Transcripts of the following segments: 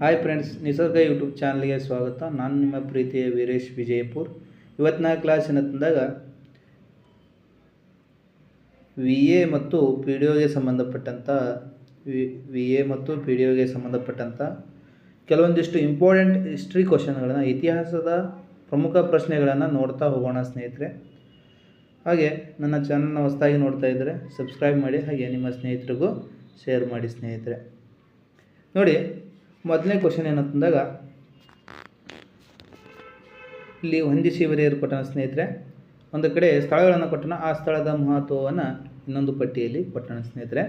Hi friends ನಿಸರ್ಗ YouTube ಚಾನಲ್ಗೆ ಸ್ವಾಗತ. ನಾನು ನಿಮ್ಮ ಪ್ರೀತಿಯ ವೀರೇಶ್ ವಿಜಯಪುರ್. ಇವತ್ತಿನ ಕ್ಲಾಸಿನ ತಂದಾಗ ವಿ ಎ ಮತ್ತು ಪಿ ಡಿ ಒಗೆ ಸಂಬಂಧಪಟ್ಟಂಥ ವಿ ವಿ ಎ ಮತ್ತು ಪಿ ಡಿ ಒಗೆ ಸಂಬಂಧಪಟ್ಟಂಥ ಕೆಲವೊಂದಿಷ್ಟು ಇಂಪಾರ್ಟೆಂಟ್ ಹಿಸ್ಟ್ರಿ ಕ್ವಶನ್ಗಳನ್ನು ಇತಿಹಾಸದ ಪ್ರಮುಖ ಪ್ರಶ್ನೆಗಳನ್ನು ನೋಡ್ತಾ ಹೋಗೋಣ ಸ್ನೇಹಿತರೆ. ಹಾಗೆ ನನ್ನ ಚಾನಲ್ನ ಹೊಸದಾಗಿ ನೋಡ್ತಾ ಇದ್ದರೆ ಸಬ್ಸ್ಕ್ರೈಬ್ ಮಾಡಿ, ಹಾಗೆ ನಿಮ್ಮ ಸ್ನೇಹಿತರಿಗೂ ಶೇರ್ ಮಾಡಿ ಸ್ನೇಹಿತರೆ. ನೋಡಿ ಮೊದಲನೇ ಕ್ವಶನ್ ಏನಂತಂದಾಗ ಇಲ್ಲಿ ಹೊಂದಿಸಿ ಶಿವರಿಯರು ಕೊಟ್ಟನ ಸ್ನೇಹಿತರೆ, ಒಂದು ಕಡೆ ಸ್ಥಳಗಳನ್ನು ಕೊಟ್ಟನ, ಆ ಸ್ಥಳದ ಮಹತ್ವವನ್ನು ಇನ್ನೊಂದು ಪಟ್ಟಿಯಲ್ಲಿ ಕೊಟ್ಟಣ ಸ್ನೇಹಿತರೆ.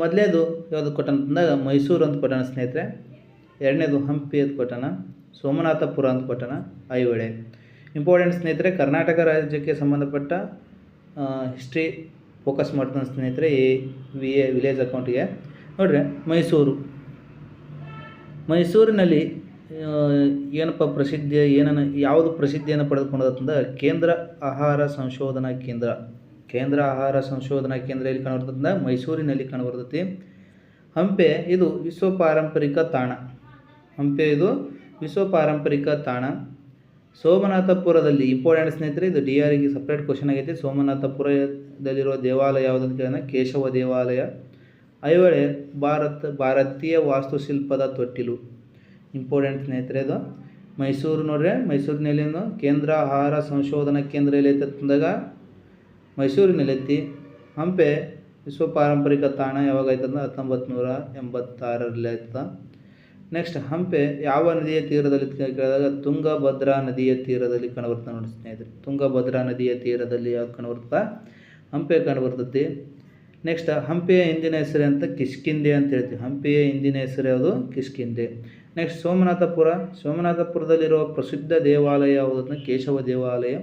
ಮೊದಲೇದು ಯಾವುದು ಕೊಟ್ಟನ ಅಂತಂದಾಗ, ಮೈಸೂರು ಅಂತ ಕೊಟ್ಟಣ ಸ್ನೇಹಿತರೆ. ಎರಡನೇದು ಹಂಪಿ ಅಂತ ಕೊಟ್ಟನ, ಸೋಮನಾಥಪುರ ಅಂತ ಕೊಟ್ಟನ, ಐಹೊಳೆ. ಇಂಪಾರ್ಟೆಂಟ್ ಸ್ನೇಹಿತರೆ, ಕರ್ನಾಟಕ ರಾಜ್ಯಕ್ಕೆ ಸಂಬಂಧಪಟ್ಟ ಹಿಸ್ಟ್ರಿ ಫೋಕಸ್ ಮಾಡ್ತಾನೆ ಸ್ನೇಹಿತರೆ ಎ ವಿ ಎ ವಿಲೇಜ್ ಅಕೌಂಟಿಗೆ ನೋಡ್ರಿ, ಮೈಸೂರು. ಮೈಸೂರಿನಲ್ಲಿ ಏನಪ್ಪ ಪ್ರಸಿದ್ಧಿ ಏನನ್ನ ಯಾವುದು ಪ್ರಸಿದ್ಧಿಯನ್ನು ಪಡೆದುಕೊಂಡದಂತಂದ್ರೆ ಕೇಂದ್ರ ಆಹಾರ ಸಂಶೋಧನಾ ಕೇಂದ್ರ. ಕೇಂದ್ರ ಆಹಾರ ಸಂಶೋಧನಾ ಕೇಂದ್ರ ಎಲ್ಲಿ ಕಾಣಬರ್ತದೆ ಮೈಸೂರಿನಲ್ಲಿ ಕಾಣಬರ್ತೈತಿ ಹಂಪೆ, ಇದು ವಿಶ್ವ ಪಾರಂಪರಿಕ ತಾಣ. ಹಂಪೆ, ಇದು ವಿಶ್ವ ಪಾರಂಪರಿಕ ತಾಣ. ಸೋಮನಾಥಪುರದಲ್ಲಿ ಇಂಪಾರ್ಟೆಂಟ್ ಸ್ನೇಹಿತರೆ, ಇದು ಡಿ ಆರಿಗೆ ಸಪ್ರೇಟ್ ಕ್ವಶನ್ ಆಗೈತಿ. ಸೋಮನಾಥಪುರದಲ್ಲಿರುವ ದೇವಾಲಯ ಯಾವುದಂತ ಕೇಳಿದ್ರೆ ಕೇಶವ ದೇವಾಲಯ. ಐಹೊಳೆ ಭಾರತ, ಭಾರತೀಯ ವಾಸ್ತುಶಿಲ್ಪದ ತೊಟ್ಟಿಲು. ಇಂಪಾರ್ಟೆಂಟ್ ಸ್ನೇಹಿತರೆ ಇದು. ಮೈಸೂರು ನೋಡ್ರೆ ಮೈಸೂರಿನಲ್ಲಿ ಕೇಂದ್ರ ಆಹಾರ ಸಂಶೋಧನಾ ಕೇಂದ್ರ ಎಲ್ಲಿ ಐತೆ ಅಂದಾಗ ಮೈಸೂರಿನಲ್ಲಿ ಐತಿ ಹಂಪೆ ವಿಶ್ವ ಪಾರಂಪರಿಕ ತಾಣ ಯಾವಾಗ ಆಯ್ತಂದ್ರೆ ಹತ್ತೊಂಬತ್ತು ನೂರ ಎಂಬತ್ತಾರರಲ್ಲಿ ಆಯ್ತದ ನೆಕ್ಸ್ಟ್ ಹಂಪೆ ಯಾವ ನದಿಯ ತೀರದಲ್ಲಿ ಕೇಳಿದಾಗ ತುಂಗಭದ್ರಾ ನದಿಯ ತೀರದಲ್ಲಿ ಕಂಡುಬರ್ತದೆ ನೋಡಿ ಸ್ನೇಹಿತರೆ. ತುಂಗಭದ್ರಾ ನದಿಯ ತೀರದಲ್ಲಿ ಯಾವ ಕಂಡುಬರ್ತದೆ ಹಂಪೆ ಕಂಡುಬರ್ತೈತಿ ನೆಕ್ಸ್ಟ್ ಹಂಪಿಯ ಹಿಂದಿನ ಹೆಸರು ಅಂತ ಕಿಷ್ಕಿಂದೆ ಅಂತ ಹೇಳ್ತೀವಿ. ಹಂಪೆಯ ಹಿಂದಿನ ಹೆಸರು ಯಾವುದು? ಕಿಷ್ಕಿಂದೆ ನೆಕ್ಸ್ಟ್ ಸೋಮನಾಥಪುರ. ಸೋಮನಾಥಪುರದಲ್ಲಿರುವ ಪ್ರಸಿದ್ಧ ದೇವಾಲಯ ಯಾವುದನ್ನ ಕೇಶವ ದೇವಾಲಯ.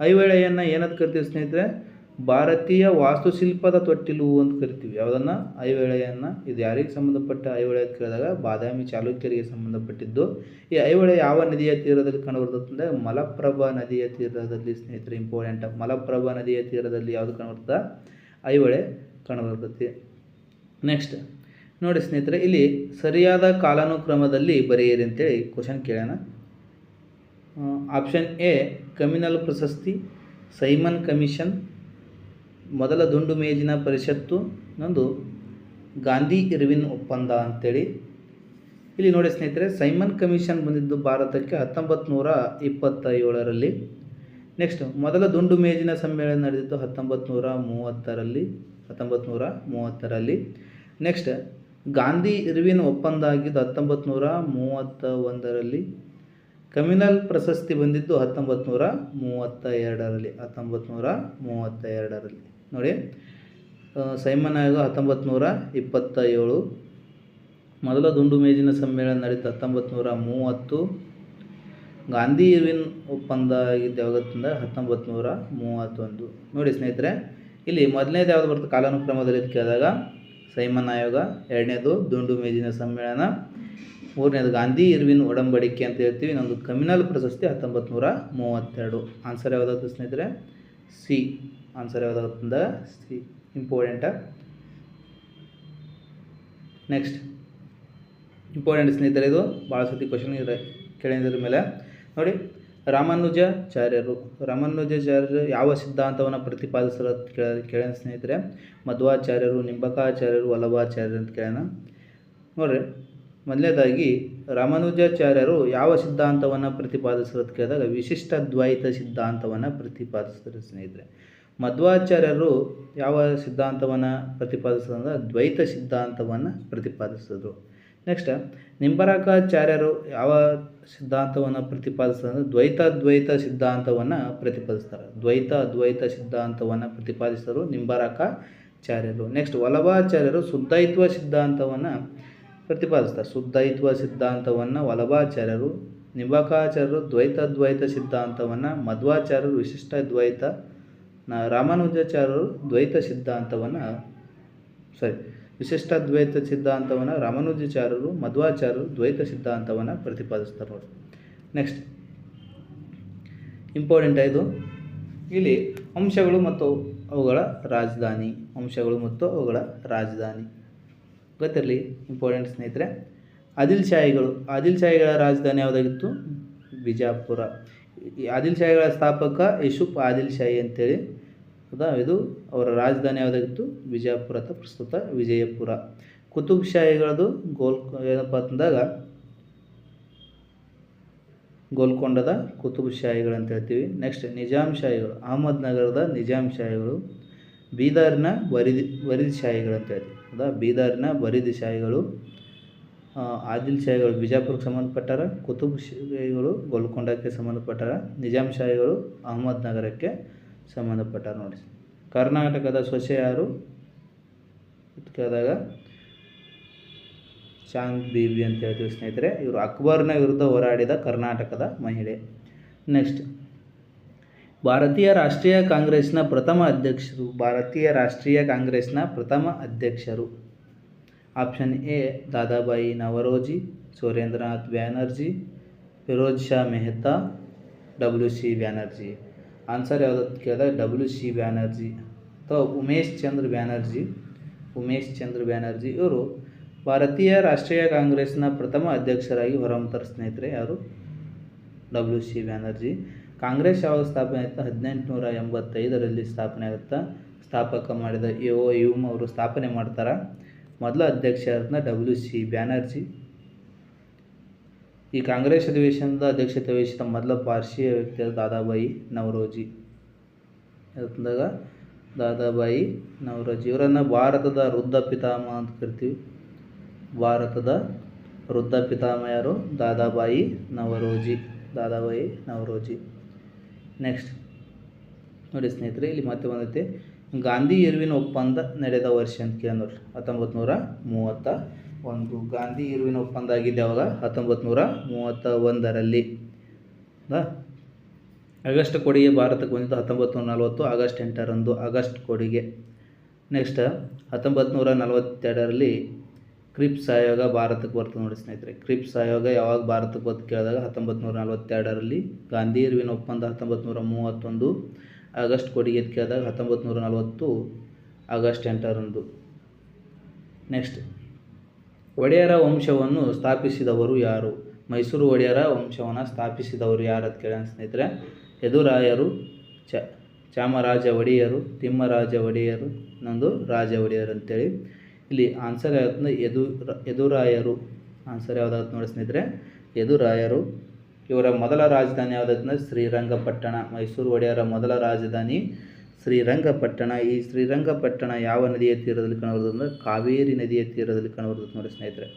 ಐಹೊಳೆಯನ್ನು ಏನಂತ ಕರಿತೀವಿ ಸ್ನೇಹಿತರೆ? ಭಾರತೀಯ ವಾಸ್ತುಶಿಲ್ಪದ ತೊಟ್ಟಿಲು ಅಂತ ಕರಿತೀವಿ. ಯಾವುದನ್ನು? ಐಹೊಳೆಯನ್ನು. ಇದು ಯಾರಿಗೆ ಸಂಬಂಧಪಟ್ಟ ಐಹೊಳೆ ಅಂತ ಕೇಳಿದಾಗ ಬಾದಾಮಿ ಚಾಲುಕ್ಯರಿಗೆ ಸಂಬಂಧಪಟ್ಟಿದ್ದು. ಈ ಐಹೊಳೆ ಯಾವ ನದಿಯ ತೀರದಲ್ಲಿ ಕಂಡುಬರ್ತದೆ ಮಲಪ್ರಭಾ ನದಿಯ ತೀರದಲ್ಲಿ ಸ್ನೇಹಿತರೆ. ಇಂಪಾರ್ಟೆಂಟ್ ಮಲಪ್ರಭಾ ನದಿಯ ತೀರದಲ್ಲಿ ಯಾವುದು ಕಂಡುಬರ್ತದೆ? ಐಹೊಳೆ. ಕಂಡುಬರ್ತೈತಿ ನೆಕ್ಸ್ಟ್ ನೋಡಿ ಸ್ನೇಹಿತರೆ, ಇಲ್ಲಿ ಸರಿಯಾದ ಕಾಲಾನುಕ್ರಮದಲ್ಲಿ ಬರೆಯಿರಿ ಅಂತೇಳಿ ಕ್ವಶನ್ ಕೇಳೋಣ. ಆಪ್ಷನ್ ಎ ಕಮ್ಯುನಲ್ ಪ್ರಶಸ್ತಿ ಸೈಮನ್ ಕಮಿಷನ್ ಮೊದಲ ದುಂಡು ಮೇಜಿನ ಪರಿಷತ್ತು ನಂದು ಗಾಂಧಿ ಇರ್ವಿನ್ ಒಪ್ಪಂದ ಅಂತೇಳಿ. ಇಲ್ಲಿ ನೋಡಿ ಸ್ನೇಹಿತರೆ ಸೈಮನ್ ಕಮಿಷನ್ ಬಂದಿದ್ದು ಭಾರತಕ್ಕೆ ಹತ್ತೊಂಬತ್ತು ನೂರ ಇಪ್ಪತ್ತ ಏಳರಲ್ಲಿ ನೆಕ್ಸ್ಟ್ ಮೊದಲ ದುಂಡು ಮೇಜಿನ ಸಮ್ಮೇಳನ ನಡೆದಿದ್ದು ಹತ್ತೊಂಬತ್ತು ನೂರ ಮೂವತ್ತರಲ್ಲಿ. ಹತ್ತೊಂಬತ್ತು ನೂರ ಮೂವತ್ತರಲ್ಲಿ. ನೆಕ್ಸ್ಟ್ ಗಾಂಧಿ ಇರ್ವಿನ್ ಒಪ್ಪಂದ ಆಗಿದ್ದು ಹತ್ತೊಂಬತ್ತು ನೂರ ಮೂವತ್ತ ಒಂದರಲ್ಲಿ ಕಮ್ಯುನಲ್ ಪ್ರಶಸ್ತಿ ಬಂದಿದ್ದು ಹತ್ತೊಂಬತ್ತು ನೂರ ಮೂವತ್ತ ಎರಡರಲ್ಲಿ ಹತ್ತೊಂಬತ್ತು ನೂರ ಮೂವತ್ತ ಎರಡರಲ್ಲಿ ನೋಡಿ ಸೈಮನ್ ಆಯೋಗ ಹತ್ತೊಂಬತ್ತು ನೂರ ಇಪ್ಪತ್ತ ಏಳು ಮೊದಲ ದುಂಡು ಮೇಜಿನ ಸಮ್ಮೇಳನ ನಡೀತು ಹತ್ತೊಂಬತ್ತು ನೂರ ಮೂವತ್ತು. ಗಾಂಧಿ ಇರ್ವಿನ್ ಒಪ್ಪಂದ ಆಗಿದ್ದು ಯಾವಾಗ ಹತ್ತೊಂಬತ್ತು ನೂರ ಮೂವತ್ತೊಂದು. ನೋಡಿ ಸ್ನೇಹಿತರೆ ಇಲ್ಲಿ ಮೊದಲನೇದು ಯಾವುದು ಬರುತ್ತೆ? ಕಾಲಾನುಕ್ರಮದಲ್ಲಿ ಕೇಳಿದಾಗ ಸೈಮನ್ ಆಯೋಗ, ಎರಡನೇದು ದುಂಡು ಮೇಜಿನ ಸಮ್ಮೇಳನ, ಮೂರನೇದು ಗಾಂಧಿ ಇರ್ವಿನ್ ಒಡಂಬಡಿಕೆ ಅಂತ ಹೇಳ್ತೀವಿ. ಇನ್ನೊಂದು ಕಮ್ಯುನಲ್ ಪ್ರಶಸ್ತಿ ಹತ್ತೊಂಬತ್ತು ನೂರ ಮೂವತ್ತೆರಡು ಆನ್ಸರ್ ಯಾವುದಾಗುತ್ತೆ ಸ್ನೇಹಿತರೆ? ಸಿ ಆನ್ಸರ್ ಯಾವುದಾಗುತ್ತಂದ ಸಿ ಇಂಪಾರ್ಟೆಂಟ ನೆಕ್ಸ್ಟ್ ಇಂಪಾರ್ಟೆಂಟ್ ಸ್ನೇಹಿತರೆ ಇದು. ಭಾಳ ಸತಿ ಕ್ವಶನ್ ಇದೆ ಕೇಳಿದ್ರ ಮೇಲೆ ನೋಡಿ. ರಾಮಾನುಜಾಚಾರ್ಯರು ರಾಮಾನುಜಾಚಾರ್ಯರು ಯಾವ ಸಿದ್ಧಾಂತವನ್ನು ಪ್ರತಿಪಾದಿಸಲು ಕೇಳ, ಕೇಳೋಣ ಸ್ನೇಹಿತರೆ. ಮಧ್ವಾಚಾರ್ಯರು, ನಿಂಬಕಾಚಾರ್ಯರು, ವಲ್ಲಭಾಚಾರ್ಯರು ಅಂತ ಕೇಳೋಣ. ನೋಡ್ರಿ, ಮೊದಲನೇದಾಗಿ ರಾಮಾನುಜಾಚಾರ್ಯರು ಯಾವ ಸಿದ್ಧಾಂತವನ್ನು ಪ್ರತಿಪಾದಿಸಿರೋದು ಕೇಳಿದಾಗ ವಿಶಿಷ್ಟ ದ್ವೈತ ಸಿದ್ಧಾಂತವನ್ನು ಪ್ರತಿಪಾದಿಸಿದ್ರು ಸ್ನೇಹಿತರೆ. ಮಧ್ವಾಚಾರ್ಯರು ಯಾವ ಸಿದ್ಧಾಂತವನ್ನು ಪ್ರತಿಪಾದಿಸಿದ್ರೆ ದ್ವೈತ ಸಿದ್ಧಾಂತವನ್ನು ಪ್ರತಿಪಾದಿಸಿದ್ರು. ನೆಕ್ಸ್ಟ್ ನಿಂಬರಕಾಚಾರ್ಯರು ಯಾವ ಸಿದ್ಧಾಂತವನ್ನು ಪ್ರತಿಪಾದಿಸ್ತಾರೆ ದ್ವೈತ ದ್ವೈತ ಸಿದ್ಧಾಂತವನ್ನು ಪ್ರತಿಪಾದಿಸ್ತಾರೆ. ದ್ವೈತ ಅದ್ವೈತ ಸಿದ್ಧಾಂತವನ್ನು ಪ್ರತಿಪಾದಿಸಿದರು ನಿಂಬರಕಾಚಾರ್ಯರು. ನೆಕ್ಸ್ಟ್ ವಲಭಾಚಾರ್ಯರು ಶುದ್ಧೈತ್ವ ಸಿದ್ಧಾಂತವನ್ನು ಪ್ರತಿಪಾದಿಸ್ತಾರೆ. ಶುದ್ಧೈತ್ವ ಸಿದ್ಧಾಂತವನ್ನು ವಲಭಾಚಾರ್ಯರು ನಿಂಬಕಾಚಾರ್ಯರು ದ್ವೈತ ಅದ್ವೈತ ಸಿದ್ಧಾಂತವನ್ನು, ಮಧ್ವಾಚಾರ್ಯರು ವಿಶಿಷ್ಟ ದ್ವೈತ ರಾಮಾನುಜಾಚಾರ್ಯರು ದ್ವೈತ ಸಿದ್ಧಾಂತವನ್ನು ಸಾರಿ ವಿಶಿಷ್ಟ ದ್ವೈತ ಸಿದ್ಧಾಂತವನ್ನು ರಾಮಾನುಜಾಚಾರ್ಯರು, ಮಧ್ವಾಚಾರ್ಯರು ದ್ವೈತ ಸಿದ್ಧಾಂತವನ್ನು ಪ್ರತಿಪಾದಿಸ್ತಾರೆ ನೋಡಿ ನೆಕ್ಸ್ಟ್ ಇಂಪಾರ್ಟೆಂಟ್ ಇದು ಇಲ್ಲಿ ಅಂಶಗಳು ಮತ್ತು ಅವುಗಳ ರಾಜಧಾನಿ, ಅಂಶಗಳು ಮತ್ತು ಅವುಗಳ ರಾಜಧಾನಿ. ಗೊತ್ತಿರಲಿ ಇಂಪಾರ್ಟೆಂಟ್ ಸ್ನೇಹಿತರೆ? ಆದಿಲ್ ಶಾಹಿಗಳು ಆದಿಲ್ ಶಾಹಿಗಳ ರಾಜಧಾನಿ ಯಾವುದಾಗಿತ್ತು? ಬಿಜಾಪುರ. ಆದಿಲ್ ಶಾಹಿಗಳ ಸ್ಥಾಪಕ ಯಶುಫ್ ಆದಿಲ್ ಶಾಹಿ ಅಂತೇಳಿ ಹೌದಾ ಇದು ಅವರ ರಾಜಧಾನಿ ಯಾವುದಾಗಿತ್ತು? ವಿಜಯಪುರ ಅಥವಾ ಪ್ರಸ್ತುತ ವಿಜಯಪುರ. ಕುತುಬ್ ಶಾಹಿಗಳದು ಗೋಲ್, ಏನಪ್ಪ ಅಂತಂದಾಗ ಗೋಲ್ಕೊಂಡದ ಕುತುಬ್ ಶಾಹಿಗಳು ಅಂತ ಹೇಳ್ತೀವಿ. ನೆಕ್ಸ್ಟ್ ನಿಜಾಮ್ ಶಾಹಿಗಳು. ಅಹಮದ್ ನಗರದ ನಿಜಾಮ್ ಶಾಹಿಗಳು. ಬೀದರ್ನ ವರಿದಿ ವರಿದಿ ಶಾಹಿಗಳು ಅಂತ ಹೇಳ್ತೀವಿ. ಹೌದಾ ಬೀದರ್ನ ವರಿದಿ ಶಾಹಿಗಳು. ಆದಿಲ್ ಶಾಹಿಗಳು ಬಿಜಾಪುರಕ್ಕೆ ಸಂಬಂಧಪಟ್ಟಾರ. ಕುತುಬ್ ಶಾಹಿಗಳು ಗೋಲ್ಕೊಂಡಕ್ಕೆ ಸಂಬಂಧಪಟ್ಟಾರ. ನಿಜಾಮ್ ಶಾಹಿಗಳು ಅಹಮದ್ ನಗರಕ್ಕೆ ಸಂಬಂಧಪಟ್ಟಾರ ನೋಡಿ. ಕರ್ನಾಟಕದ ಸೊಸೆ ಯಾರು? ಕೇಳಿದಾಗ ಚಾಂದ್ ಬೀಬಿ ಅಂತ ಹೇಳ್ತೀವಿ ಸ್ನೇಹಿತರೆ. ಇವರು ಅಕ್ಬರ್ನ ವಿರುದ್ಧ ಹೋರಾಡಿದ ಕರ್ನಾಟಕದ ಮಹಿಳೆ. ನೆಕ್ಸ್ಟ್, ಭಾರತೀಯ ರಾಷ್ಟ್ರೀಯ ಕಾಂಗ್ರೆಸ್ನ ಪ್ರಥಮ ಅಧ್ಯಕ್ಷರು. ಭಾರತೀಯ ರಾಷ್ಟ್ರೀಯ ಕಾಂಗ್ರೆಸ್ನ ಪ್ರಥಮ ಅಧ್ಯಕ್ಷರು. Option A, Dadabhai Naoroji, Surendranath Banerjee, Firoz Shah Mehta, W C Banerjee. Answer ಯಾವುದಂತ ಕೇಳಿದಾಗ ಡಬ್ಲ್ಯೂ ಸಿ ಬ್ಯಾನರ್ಜಿ ಅಥವಾ ಉಮೇಶ್ ಚಂದ್ರ ಬ್ಯಾನರ್ಜಿ ಉಮೇಶ್ ಚಂದ್ರ ಬ್ಯಾನರ್ಜಿ ಇವರು ಭಾರತೀಯ ರಾಷ್ಟ್ರೀಯ ಕಾಂಗ್ರೆಸ್ನ ಪ್ರಥಮ ಅಧ್ಯಕ್ಷರಾಗಿ ಹೊರಹೊಮ್ಮತಾರೆ ಸ್ನೇಹಿತರೆ ಯಾರು? ಡಬ್ಲ್ಯೂ ಸಿ ಬ್ಯಾನರ್ಜಿ ಕಾಂಗ್ರೆಸ್ ಯಾವಾಗ ಸ್ಥಾಪನೆ ಆಯಿತು? ಹದಿನೆಂಟುನೂರ ಎಂಬತ್ತೈದರಲ್ಲಿ ಸ್ಥಾಪನೆ ಆಗುತ್ತಾ? ಸ್ಥಾಪಕ ಮಾಡಿದ ಯೋ ಯುಮ್ ಅವರು ಸ್ಥಾಪನೆ ಮಾಡ್ತಾರೆ? ಮೊದಲ ಅಧ್ಯಕ್ಷ ಡಬ್ಲ್ಯೂ ಸಿ ಬ್ಯಾನರ್ಜಿ ಈ ಕಾಂಗ್ರೆಸ್ ಅಧಿವೇಶನದ ಅಧ್ಯಕ್ಷತೆ ವಹಿಸಿದ ಮೊದಲ ಪಾರ್ಶಿಯ ವ್ಯಕ್ತಿ ದಾದಾಬಾಯಿ ನವರೋಜಿ. ಅಂತಂದಾಗ ದಾದಾಬಾಯಿ ನವರೋಜಿ. ಇವರನ್ನು ಭಾರತದ ವೃದ್ಧ ಪಿತಾಮಹ ಅಂತ ಕರಿತೀವಿ. ಭಾರತದ ವೃದ್ಧ ಪಿತಾಮಹ ಯಾರು? ದಾದಾಬಾಯಿ ನವರೋಜಿ. ದಾದಾಬಾಯಿ ನವರೋಜಿ. ನೆಕ್ಸ್ಟ್ ನೋಡಿ ಸ್ನೇಹಿತರೆ, ಇಲ್ಲಿ ಮತ್ತೆ ಬಂದೈತೆ. ಗಾಂಧಿ ಎರ್ವಿನ್ ಒಪ್ಪಂದ ನಡೆದ ವರ್ಷ ಅಂತ ಕೇಳಿ ನೋಡ್ರಿ. ಹತ್ತೊಂಬತ್ತು ನೂರ ಮೂವತ್ತ ಒಂದು ಗಾಂಧಿ ಇರುವಿನ ಒಪ್ಪಂದ ಆಗಿದೆ ಯಾವಾಗ ಹತ್ತೊಂಬತ್ತು ನೂರ ಮೂವತ್ತ ಒಂದರಲ್ಲಿ ಆಗಸ್ಟ್ ಕೊಡುಗೆ ಭಾರತಕ್ಕೆ ಬಂದಿದ್ದು ಹತ್ತೊಂಬತ್ತು ನೂರ ನಲವತ್ತು, ಆಗಸ್ಟ್ ಎಂಟರಂದು. ಆಗಸ್ಟ್ ಕೊಡುಗೆ. ನೆಕ್ಸ್ಟ್ ಹತ್ತೊಂಬತ್ತು ನೂರ ನಲವತ್ತೆರಡರಲ್ಲಿ ಕ್ರಿಪ್ಸ್ ಆಯೋಗ ಭಾರತಕ್ಕೆ ಬರ್ತದೆ ನೋಡಿ ಸ್ನೇಹಿತರೆ. ಕ್ರಿಪ್ಸ್ ಆಯೋಗ ಯಾವಾಗ ಭಾರತಕ್ಕೆ ಬಂದು ಕೇಳಿದಾಗ ಹತ್ತೊಂಬತ್ತು ನೂರ ನಲವತ್ತೆರಡರಲ್ಲಿ ಗಾಂಧಿ ಇರುವಿನ ಒಪ್ಪಂದ ಹತ್ತೊಂಬತ್ತು ನೂರ ಮೂವತ್ತೊಂದು, ಆಗಸ್ಟ್ ಕೊಡುಗೆ ಕೇಳಿದಾಗ ಹತ್ತೊಂಬತ್ತು ನೂರ ನಲವತ್ತು, ಆಗಸ್ಟ್ ಎಂಟರಂದು. ನೆಕ್ಸ್ಟ್ ಒಡೆಯರ ವಂಶವನ್ನು ಸ್ಥಾಪಿಸಿದವರು ಯಾರು? ಮೈಸೂರು ಒಡೆಯರ ವಂಶವನ್ನು ಸ್ಥಾಪಿಸಿದವರು ಯಾರು ಅಂತ ಕೇಳೋಣ ಸ್ನೇಹಿತರೆ. ಯದುರಾಯರು, ಚ, ಚಾಮರಾಜ ಒಡೆಯರು, ತಿಮ್ಮರಾಜ ಒಡೆಯರು ಇನ್ನೊಂದು ರಾಜ ಒಡೆಯರು ಅಂತೇಳಿ. ಇಲ್ಲಿ ಆನ್ಸರ್ ಯಾವ್ದು? ಯದು, ಯದುರಾಯರು. ಆನ್ಸರ್ ಯಾವುದಾಗುತ್ತೆ ನೋಡಿ ಸ್ನೇಹಿತರೆ. ಯದುರಾಯರು, ಇವರ ಮೊದಲ ರಾಜಧಾನಿ ಯಾವುದಂದ್ರೆ ಶ್ರೀರಂಗಪಟ್ಟಣ. ಮೈಸೂರು ಒಡೆಯರ ಮೊದಲ ರಾಜಧಾನಿ ಶ್ರೀರಂಗಪಟ್ಟಣ. ಈ ಶ್ರೀರಂಗಪಟ್ಟಣ ಯಾವ ನದಿಯ ತೀರದಲ್ಲಿ ಕಾಣಬರುತ್ತದೆ ಅಂದರೆ ಕಾವೇರಿ ನದಿಯ ತೀರದಲ್ಲಿ ಕಾಣಬರ್ತದೆ ನೋಡಿ ಸ್ನೇಹಿತರೆ.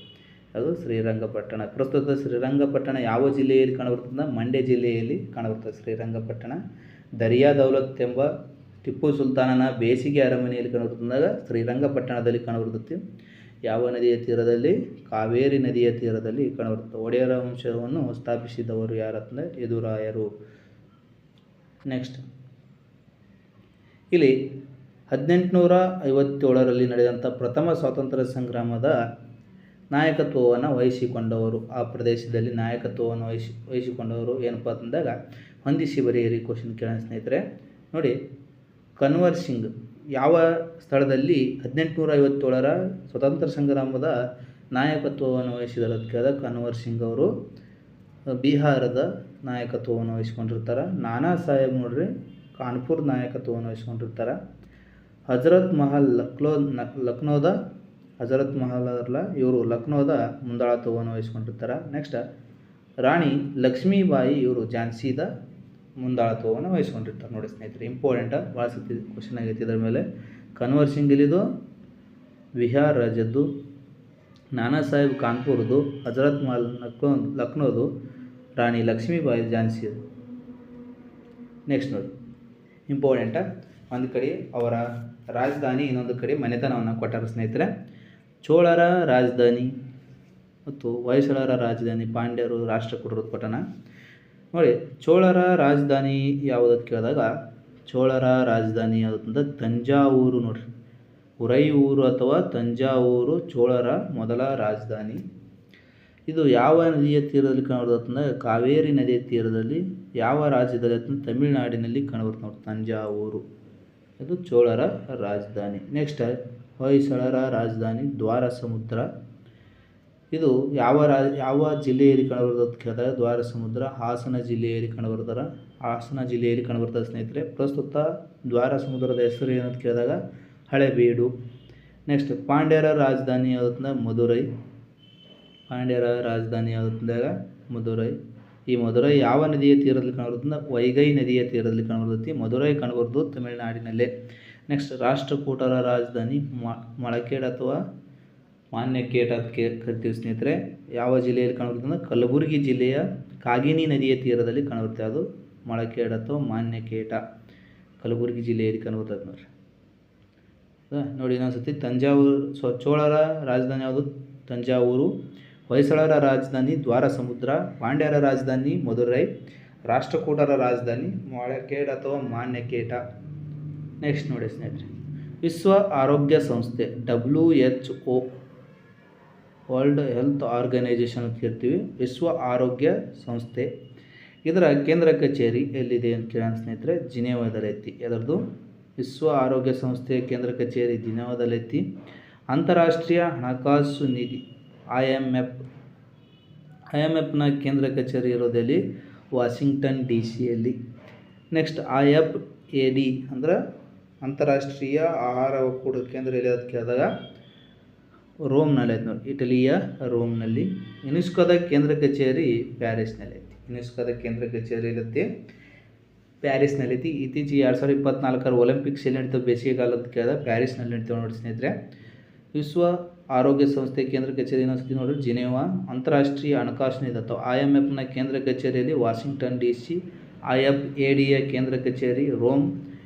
ಅದು ಶ್ರೀರಂಗಪಟ್ಟಣ. ಪ್ರಸ್ತುತ ಶ್ರೀರಂಗಪಟ್ಟಣ ಯಾವ ಜಿಲ್ಲೆಯಲ್ಲಿ ಕಾಣಬರ್ತದೆ ಮಂಡ್ಯ ಜಿಲ್ಲೆಯಲ್ಲಿ ಕಾಣಬರ್ತದೆ ಶ್ರೀರಂಗಪಟ್ಟಣ. ದರಿಯಾ ದೌಲತ್ ಎಂಬ ಟಿಪ್ಪು ಸುಲ್ತಾನನ ಬೇಸಿಗೆ ಅರಮನೆಯಲ್ಲಿ ಕಾಣಬರ್ತದಾಗ ಶ್ರೀರಂಗಪಟ್ಟಣದಲ್ಲಿ ಕಾಣಬರುತ್ತೆ ಯಾವ ನದಿಯ ತೀರದಲ್ಲಿ? ಕಾವೇರಿ ನದಿಯ ತೀರದಲ್ಲಿ ಕಾಣಬರ್ತದೆ ಒಡೆಯರ ವಂಶವನ್ನು ಸ್ಥಾಪಿಸಿದವರು ಯಾರಂದರೆ ಯದುರಾಯರು. ನೆಕ್ಸ್ಟ್ ಇಲ್ಲಿ ಹದಿನೆಂಟುನೂರ ಐವತ್ತೇಳರಲ್ಲಿ ನಡೆದಂಥ ಪ್ರಥಮ ಸ್ವಾತಂತ್ರ್ಯ ಸಂಗ್ರಾಮದ ನಾಯಕತ್ವವನ್ನು ವಹಿಸಿಕೊಂಡವರು. ಆ ಪ್ರದೇಶದಲ್ಲಿ ನಾಯಕತ್ವವನ್ನು ವಹಿಸಿ, ವಹಿಸಿಕೊಂಡವರು ಏನಪ್ಪ ಅಂದಾಗ ಹೊಂದಿಸಿ ಬರೆಯಿರಿ ಕ್ವಶನ್ ಕೇಳೋಣ ಸ್ನೇಹಿತರೆ. ನೋಡಿ, ಕನ್ವರ್ ಸಿಂಗ್ ಯಾವ ಸ್ಥಳದಲ್ಲಿ ಹದಿನೆಂಟುನೂರ ಐವತ್ತೇಳರ ಸ್ವತಂತ್ರ ಸಂಗ್ರಾಮದ ನಾಯಕತ್ವವನ್ನು ವಹಿಸಿದರು ಅಂತ ಕೇಳಿದಾಗ ಕನ್ವರ್ ಸಿಂಗ್ ಅವರು, ಬಿಹಾರದ ನಾಯಕತ್ವವನ್ನು ವಹಿಸಿಕೊಂಡಿರ್ತಾರೆ. ನಾನಾ ಸಾಹೇಬ್ ನೋಡ್ರಿ ಕಾನ್ಪುರ್ ನಾಯಕತ್ವವನ್ನು ವಹಿಸ್ಕೊಂಡಿರ್ತಾರೆ. ಹಜರತ್ ಮಹಲ್ ಲಕ್ನೋ, ಲಕ್ನೋದ ಹಜರತ್ ಮಹಲ್ ಅಲ್ಲ, ಇವರು ಲಕ್ನೋದ ಮುಂದಾಳತ್ವವನ್ನು ವಹಿಸ್ಕೊಂಡಿರ್ತಾರೆ. ನೆಕ್ಸ್ಟ್ ರಾಣಿ ಲಕ್ಷ್ಮೀಬಾಯಿ ಇವರು ಝಾನ್ಸಿದ ಮುಂದಾಳತ್ವವನ್ನು ವಹಿಸ್ಕೊಂಡಿರ್ತಾರೆ. ನೋಡಿ ಸ್ನೇಹಿತರೆ ಇಂಪಾರ್ಟೆಂಟ್ ಭಾಳ ಸತಿ ಕ್ವಶನ್ ಆಗೈತಿ ಇದರ ಮೇಲೆ. ಕನ್ವರ್ ಸಿಂಗ್ ಇಲ್ಲಿದು ಬಿಹಾರ್ ರಾಜ್ಯದ್ದು, ನಾನಾ ಸಾಹೇಬ್ ಕಾನ್ಪುರದು, ಹಜರತ್ ಮಹಲ್ ಲಕ್ನೋ, ಲಕ್ನೋದು ರಾಣಿ ಲಕ್ಷ್ಮೀಬಾಯಿ ಝಾನ್ಸಿದು. ನೆಕ್ಸ್ಟ್ ನೋಡಿ. ಇಂಪಾರ್ಟೆಂಟ ಒಂದು ಕಡೆ ಅವರ ರಾಜಧಾನಿ, ಇನ್ನೊಂದು ಕಡೆ ಮನೆತನವನ್ನು ಕೊಟ್ಟಾರ ಸ್ನೇಹಿತರೆ. ಚೋಳರ ರಾಜಧಾನಿ ಮತ್ತು ಹೊಯ್ಸಳರ ರಾಜಧಾನಿ ಪಾಂಡ್ಯರು ರಾಷ್ಟ್ರಕೂಟರು ಕೊಟ್ಟನ. ನೋಡಿ, ಚೋಳರ ರಾಜಧಾನಿ ಯಾವುದು ಕೇಳಿದಾಗ, ಚೋಳರ ರಾಜಧಾನಿ ಯಾವುದಂದ್ರೆ ತಂಜಾವೂರು ನೋಡ್ರಿ. ಊರು ಅಥವಾ ತಂಜಾವೂರು ಚೋಳರ ಮೊದಲ ರಾಜಧಾನಿ. ಇದು ಯಾವ ನದಿಯ ತೀರದಲ್ಲಿ ಕಾಣಬರ್ತಂದ್ರೆ ಕಾವೇರಿ ನದಿಯ ತೀರದಲ್ಲಿ ಯಾವ ರಾಜ್ಯದಲ್ಲಿ ಅಂತಂದ್ರೆ ತಮಿಳುನಾಡಿನಲ್ಲಿ ಕಾಣಬರುತ್ತೆ ನೋಡಿ, ತಂಜಾವೂರು. ಇದು ಚೋಳರ ರಾಜಧಾನಿ. ನೆಕ್ಸ್ಟ್ ಹೊಯ್ಸಳರ ರಾಜಧಾನಿ ದ್ವಾರ ಸಮುದ್ರ ಇದು ಯಾವ ರಾ, ಯಾವ ಜಿಲ್ಲೆಯಲ್ಲಿ ಕಾಣಬರ್ತದೆ ಅಂತ ಕೇಳಿದಾಗ ದ್ವಾರ ಸಮುದ್ರ ಹಾಸನ ಜಿಲ್ಲೆಯಲ್ಲಿ ಕಂಡುಬರ್ತಾರೆ ಹಾಸನ ಜಿಲ್ಲೆಯಲ್ಲಿ ಕಂಡುಬರ್ತದೆ ಸ್ನೇಹಿತರೆ. ಪ್ರಸ್ತುತ ದ್ವಾರ ಸಮುದ್ರದ ಹೆಸರು ಏನಂತ ಕೇಳಿದಾಗ ಹಳೆಬೀಡು. ನೆಕ್ಸ್ಟ್ ಪಾಂಡ್ಯರ ರಾಜಧಾನಿ ಯಾವ್ದಂದ್ರೆ ಮಧುರೈ ಪಾಂಡ್ಯರ ರಾಜಧಾನಿ ಯಾವುದಂದಾಗ ಮಧುರೈ. ಈ ಮಧುರೈ ಯಾವ ನದಿಯ ತೀರದಲ್ಲಿ ಕಂಡುಬರ್ತದೆ ವೈಗೈ ನದಿಯ ತೀರದಲ್ಲಿ ಕಾಣಬರ್ತೈತಿ ಮಧುರೈ ಕಂಡುಬರೋದು ತಮಿಳುನಾಡಿನಲ್ಲೇ. ನೆಕ್ಸ್ಟ್ ರಾಷ್ಟ್ರಕೂಟರ ರಾಜಧಾನಿ ಮಳಕೇಡ್ ಅಥವಾ ಮಾನ್ಯಕೇಟ್ ಅಂತ ಕರಿತೀವಿ ಸ್ನೇಹಿತರೆ. ಯಾವ ಜಿಲ್ಲೆಯಲ್ಲಿ ಕಾಣಬರುತ್ತೆ ಅಂದ್ರೆ ಕಲಬುರಗಿ ಜಿಲ್ಲೆಯ ಕಾಗಿನಿ ನದಿಯ ತೀರದಲ್ಲಿ ಕಾಣಬರುತ್ತೆ ಅದು ಮಳಕೇಡ್ ಅಥವಾ ಮಾನ್ಯಕೇಟ. ಕಲಬುರಗಿ ಜಿಲ್ಲೆಯಲ್ಲಿ ಕಾಣಬರ್ತದೆ ನೋಡ್ರಿ? ನೋಡಿ ಇನ್ನೊಂದು ಸತಿ ತಂಜಾವೂರು, ಸೊ, ಚೋಳರ ರಾಜಧಾನಿ ಯಾವುದು? ತಂಜಾವೂರು. ಹೊಯ್ಸಳರ ರಾಜಧಾನಿ ದ್ವಾರ ಸಮುದ್ರ ಪಾಂಡ್ಯರ ರಾಜಧಾನಿ ಮಧುರೈ ರಾಷ್ಟ್ರಕೂಟರ ರಾಜಧಾನಿ ಮೊಳಕೇಡ್ ಅಥವಾ ಮಾನ್ಯಕೇಟ. ನೆಕ್ಸ್ಟ್ ನೋಡಿ ಸ್ನೇಹಿತರೆ, ವಿಶ್ವ ಆರೋಗ್ಯ ಸಂಸ್ಥೆ W H O world health organisation ಅಂತ ಕೇಳ್ತೀವಿ ವಿಶ್ವ ಆರೋಗ್ಯ ಸಂಸ್ಥೆ. ಇದರ ಕೇಂದ್ರ ಕಚೇರಿ ಎಲ್ಲಿದೆ ಅಂತ ಕೇಳೋಣ ಸ್ನೇಹಿತರೆ ಜಿನೇವಾದಲ್ಲೈತಿ ಅದರದ್ದು ವಿಶ್ವ ಆರೋಗ್ಯ ಸಂಸ್ಥೆಯ ಕೇಂದ್ರ ಕಚೇರಿ ಜಿನೇವಾದಲ್ಲೈತಿ ಅಂತಾರಾಷ್ಟ್ರೀಯ ಹಣಕಾಸು ನಿಧಿ. I M F, I M ಎಫ್ನ ಕೇಂದ್ರ ಕಚೇರಿ ಇರೋದೆಲ್ಲಿ? ವಾಷಿಂಗ್ಟನ್ ಡಿ ಸಿಯಲ್ಲಿ. Next I F A D ಅಂದ್ರೆ ಅಂತಾರಾಷ್ಟ್ರೀಯ ಆಹಾರ ಒಕ್ಕೂಟ ಕೇಂದ್ರ ಎಲ್ಲಿ ಅದಕ್ಕೆ ಕೇಳಿದಾಗ ರೋಮ್ನಲ್ಲಿ ಐತೆ ನೋಡಿ. ಇಟಲಿಯ ರೋಮ್ನಲ್ಲಿ. ಯುನೆಸ್ಕೋದ ಕೇಂದ್ರ ಕಚೇರಿ ಪ್ಯಾರಿಸ್ನಲ್ಲಿ ಐತಿ. ಯುನೆಸ್ಕೋದ ಕೇಂದ್ರ ಕಚೇರಿ ಇರುತ್ತೆ ಪ್ಯಾರಿಸ್ನಲ್ಲಿ ಐತಿ. ಇತ್ತೀಚೆಗೆ ಎರಡು ಸಾವಿರದ ಇಪ್ಪತ್ನಾಲ್ಕರ ಒಲಿಂಪಿಕ್ಸ್ ಎಲ್ಲಿ ನಡೀತಾವೆ ಬೇಸಿಗೆಗಾಲದ ಕೇಳಿದ ಪ್ಯಾರಿಸ್ನಲ್ಲಿ ನಡೀತಾವೆ ನೋಡಿ ಸ್ನೇಹಿತರೆ. ವಿಶ್ವ ಆರೋಗ್ಯ ಸಂಸ್ಥೆ ಕೇಂದ್ರ ಕಚೇರಿ ಇನ್ನೊಂದ್ಸತಿ ನೋಡಿದ್ರೆ ಜಿನೇವಾ ಅಂತಾರಾಷ್ಟ್ರೀಯ ಹಣಕಾಸು ನಿಧಿ ಅಥವಾ ಐ ಎಂ ಎಫ್ನ ಕೇಂದ್ರ ಕಚೇರಿಯಲ್ಲಿ Washington D C I F A ಡಿಯ ಕೇಂದ್ರ ಕಚೇರಿ, ರೋಮ್,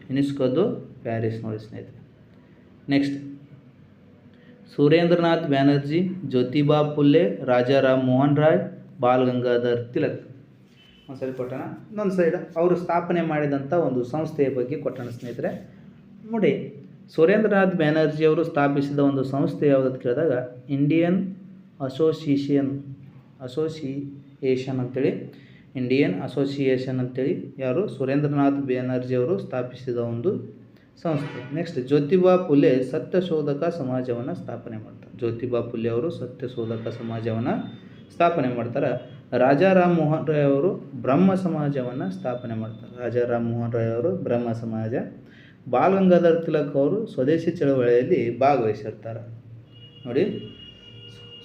ಯುನೆಸ್ಕೋದು, ಪ್ಯಾರಿಸ್ ನೋಡಿ ಸ್ನೇಹಿತರೆ. ನೆಕ್ಸ್ಟ್. ಸುರೇಂದ್ರನಾಥ್ ಬ್ಯಾನರ್ಜಿ, ಜ್ಯೋತಿಬಾ ಪುಲ್ಲೆ, ರಾಜಾರಾಮ್ ಮೋಹನ್ ರಾಯ್, ಬಾಲ್ ಗಂಗಾಧರ್ ತಿಲಕ್. ಒಂದು ಸರಿ ಕೊಟ್ಟಣ. ಇನ್ನೊಂದು ಸೈಡ್ ಅವರು ಸ್ಥಾಪನೆ ಮಾಡಿದಂಥ ಒಂದು ಸಂಸ್ಥೆಯ ಬಗ್ಗೆ ಕೊಟ್ಟಣ ಸ್ನೇಹಿತರೆ. ನೋಡಿ ಸುರೇಂದ್ರನಾಥ್ ಬ್ಯಾನರ್ಜಿ ಅವರು ಸ್ಥಾಪಿಸಿದ ಒಂದು ಸಂಸ್ಥೆ ಯಾವುದು ಅಂತ ಕೇಳಿದಾಗ ಇಂಡಿಯನ್ ಅಸೋಸಿಯೇಷನ್ ಅಸೋಸಿಯೇಷನ್ ಅಂತೇಳಿ, ಇಂಡಿಯನ್ ಅಸೋಸಿಯೇಷನ್ ಅಂತೇಳಿ ಯಾರು? ಸುರೇಂದ್ರನಾಥ್ ಬ್ಯಾನರ್ಜಿ ಅವರು ಸ್ಥಾಪಿಸಿದ ಒಂದು ಸಂಸ್ಥೆ. ನೆಕ್ಸ್ಟ್ ಜ್ಯೋತಿಬಾ ಫುಲೆ ಸತ್ಯಶೋಧಕ ಸಮಾಜವನ್ನು ಸ್ಥಾಪನೆ ಮಾಡ್ತಾರೆ. ಜ್ಯೋತಿಬಾ ಫುಲೆ ಅವರು ಸತ್ಯಶೋಧಕ ಸಮಾಜವನ್ನು ಸ್ಥಾಪನೆ ಮಾಡ್ತಾರೆ. ರಾಜಾರಾಮ್ ಮೋಹನ್ ರಾಯ್ ಅವರು ಬ್ರಹ್ಮ ಸಮಾಜವನ್ನು ಸ್ಥಾಪನೆ ಮಾಡ್ತಾರೆ. ರಾಜಾರಾಮ್ ಮೋಹನ್ ರಾಯ್ ಅವರು ಬ್ರಹ್ಮ ಸಮಾಜ ಬಾಲ್ ಗಂಗಾಧರ್ ತಿಲಕ್ ಅವರು ಸ್ವದೇಶಿ ಚಳವಳಿಯಲ್ಲಿ ಭಾಗವಹಿಸಿರ್ತಾರೆ. ನೋಡಿ,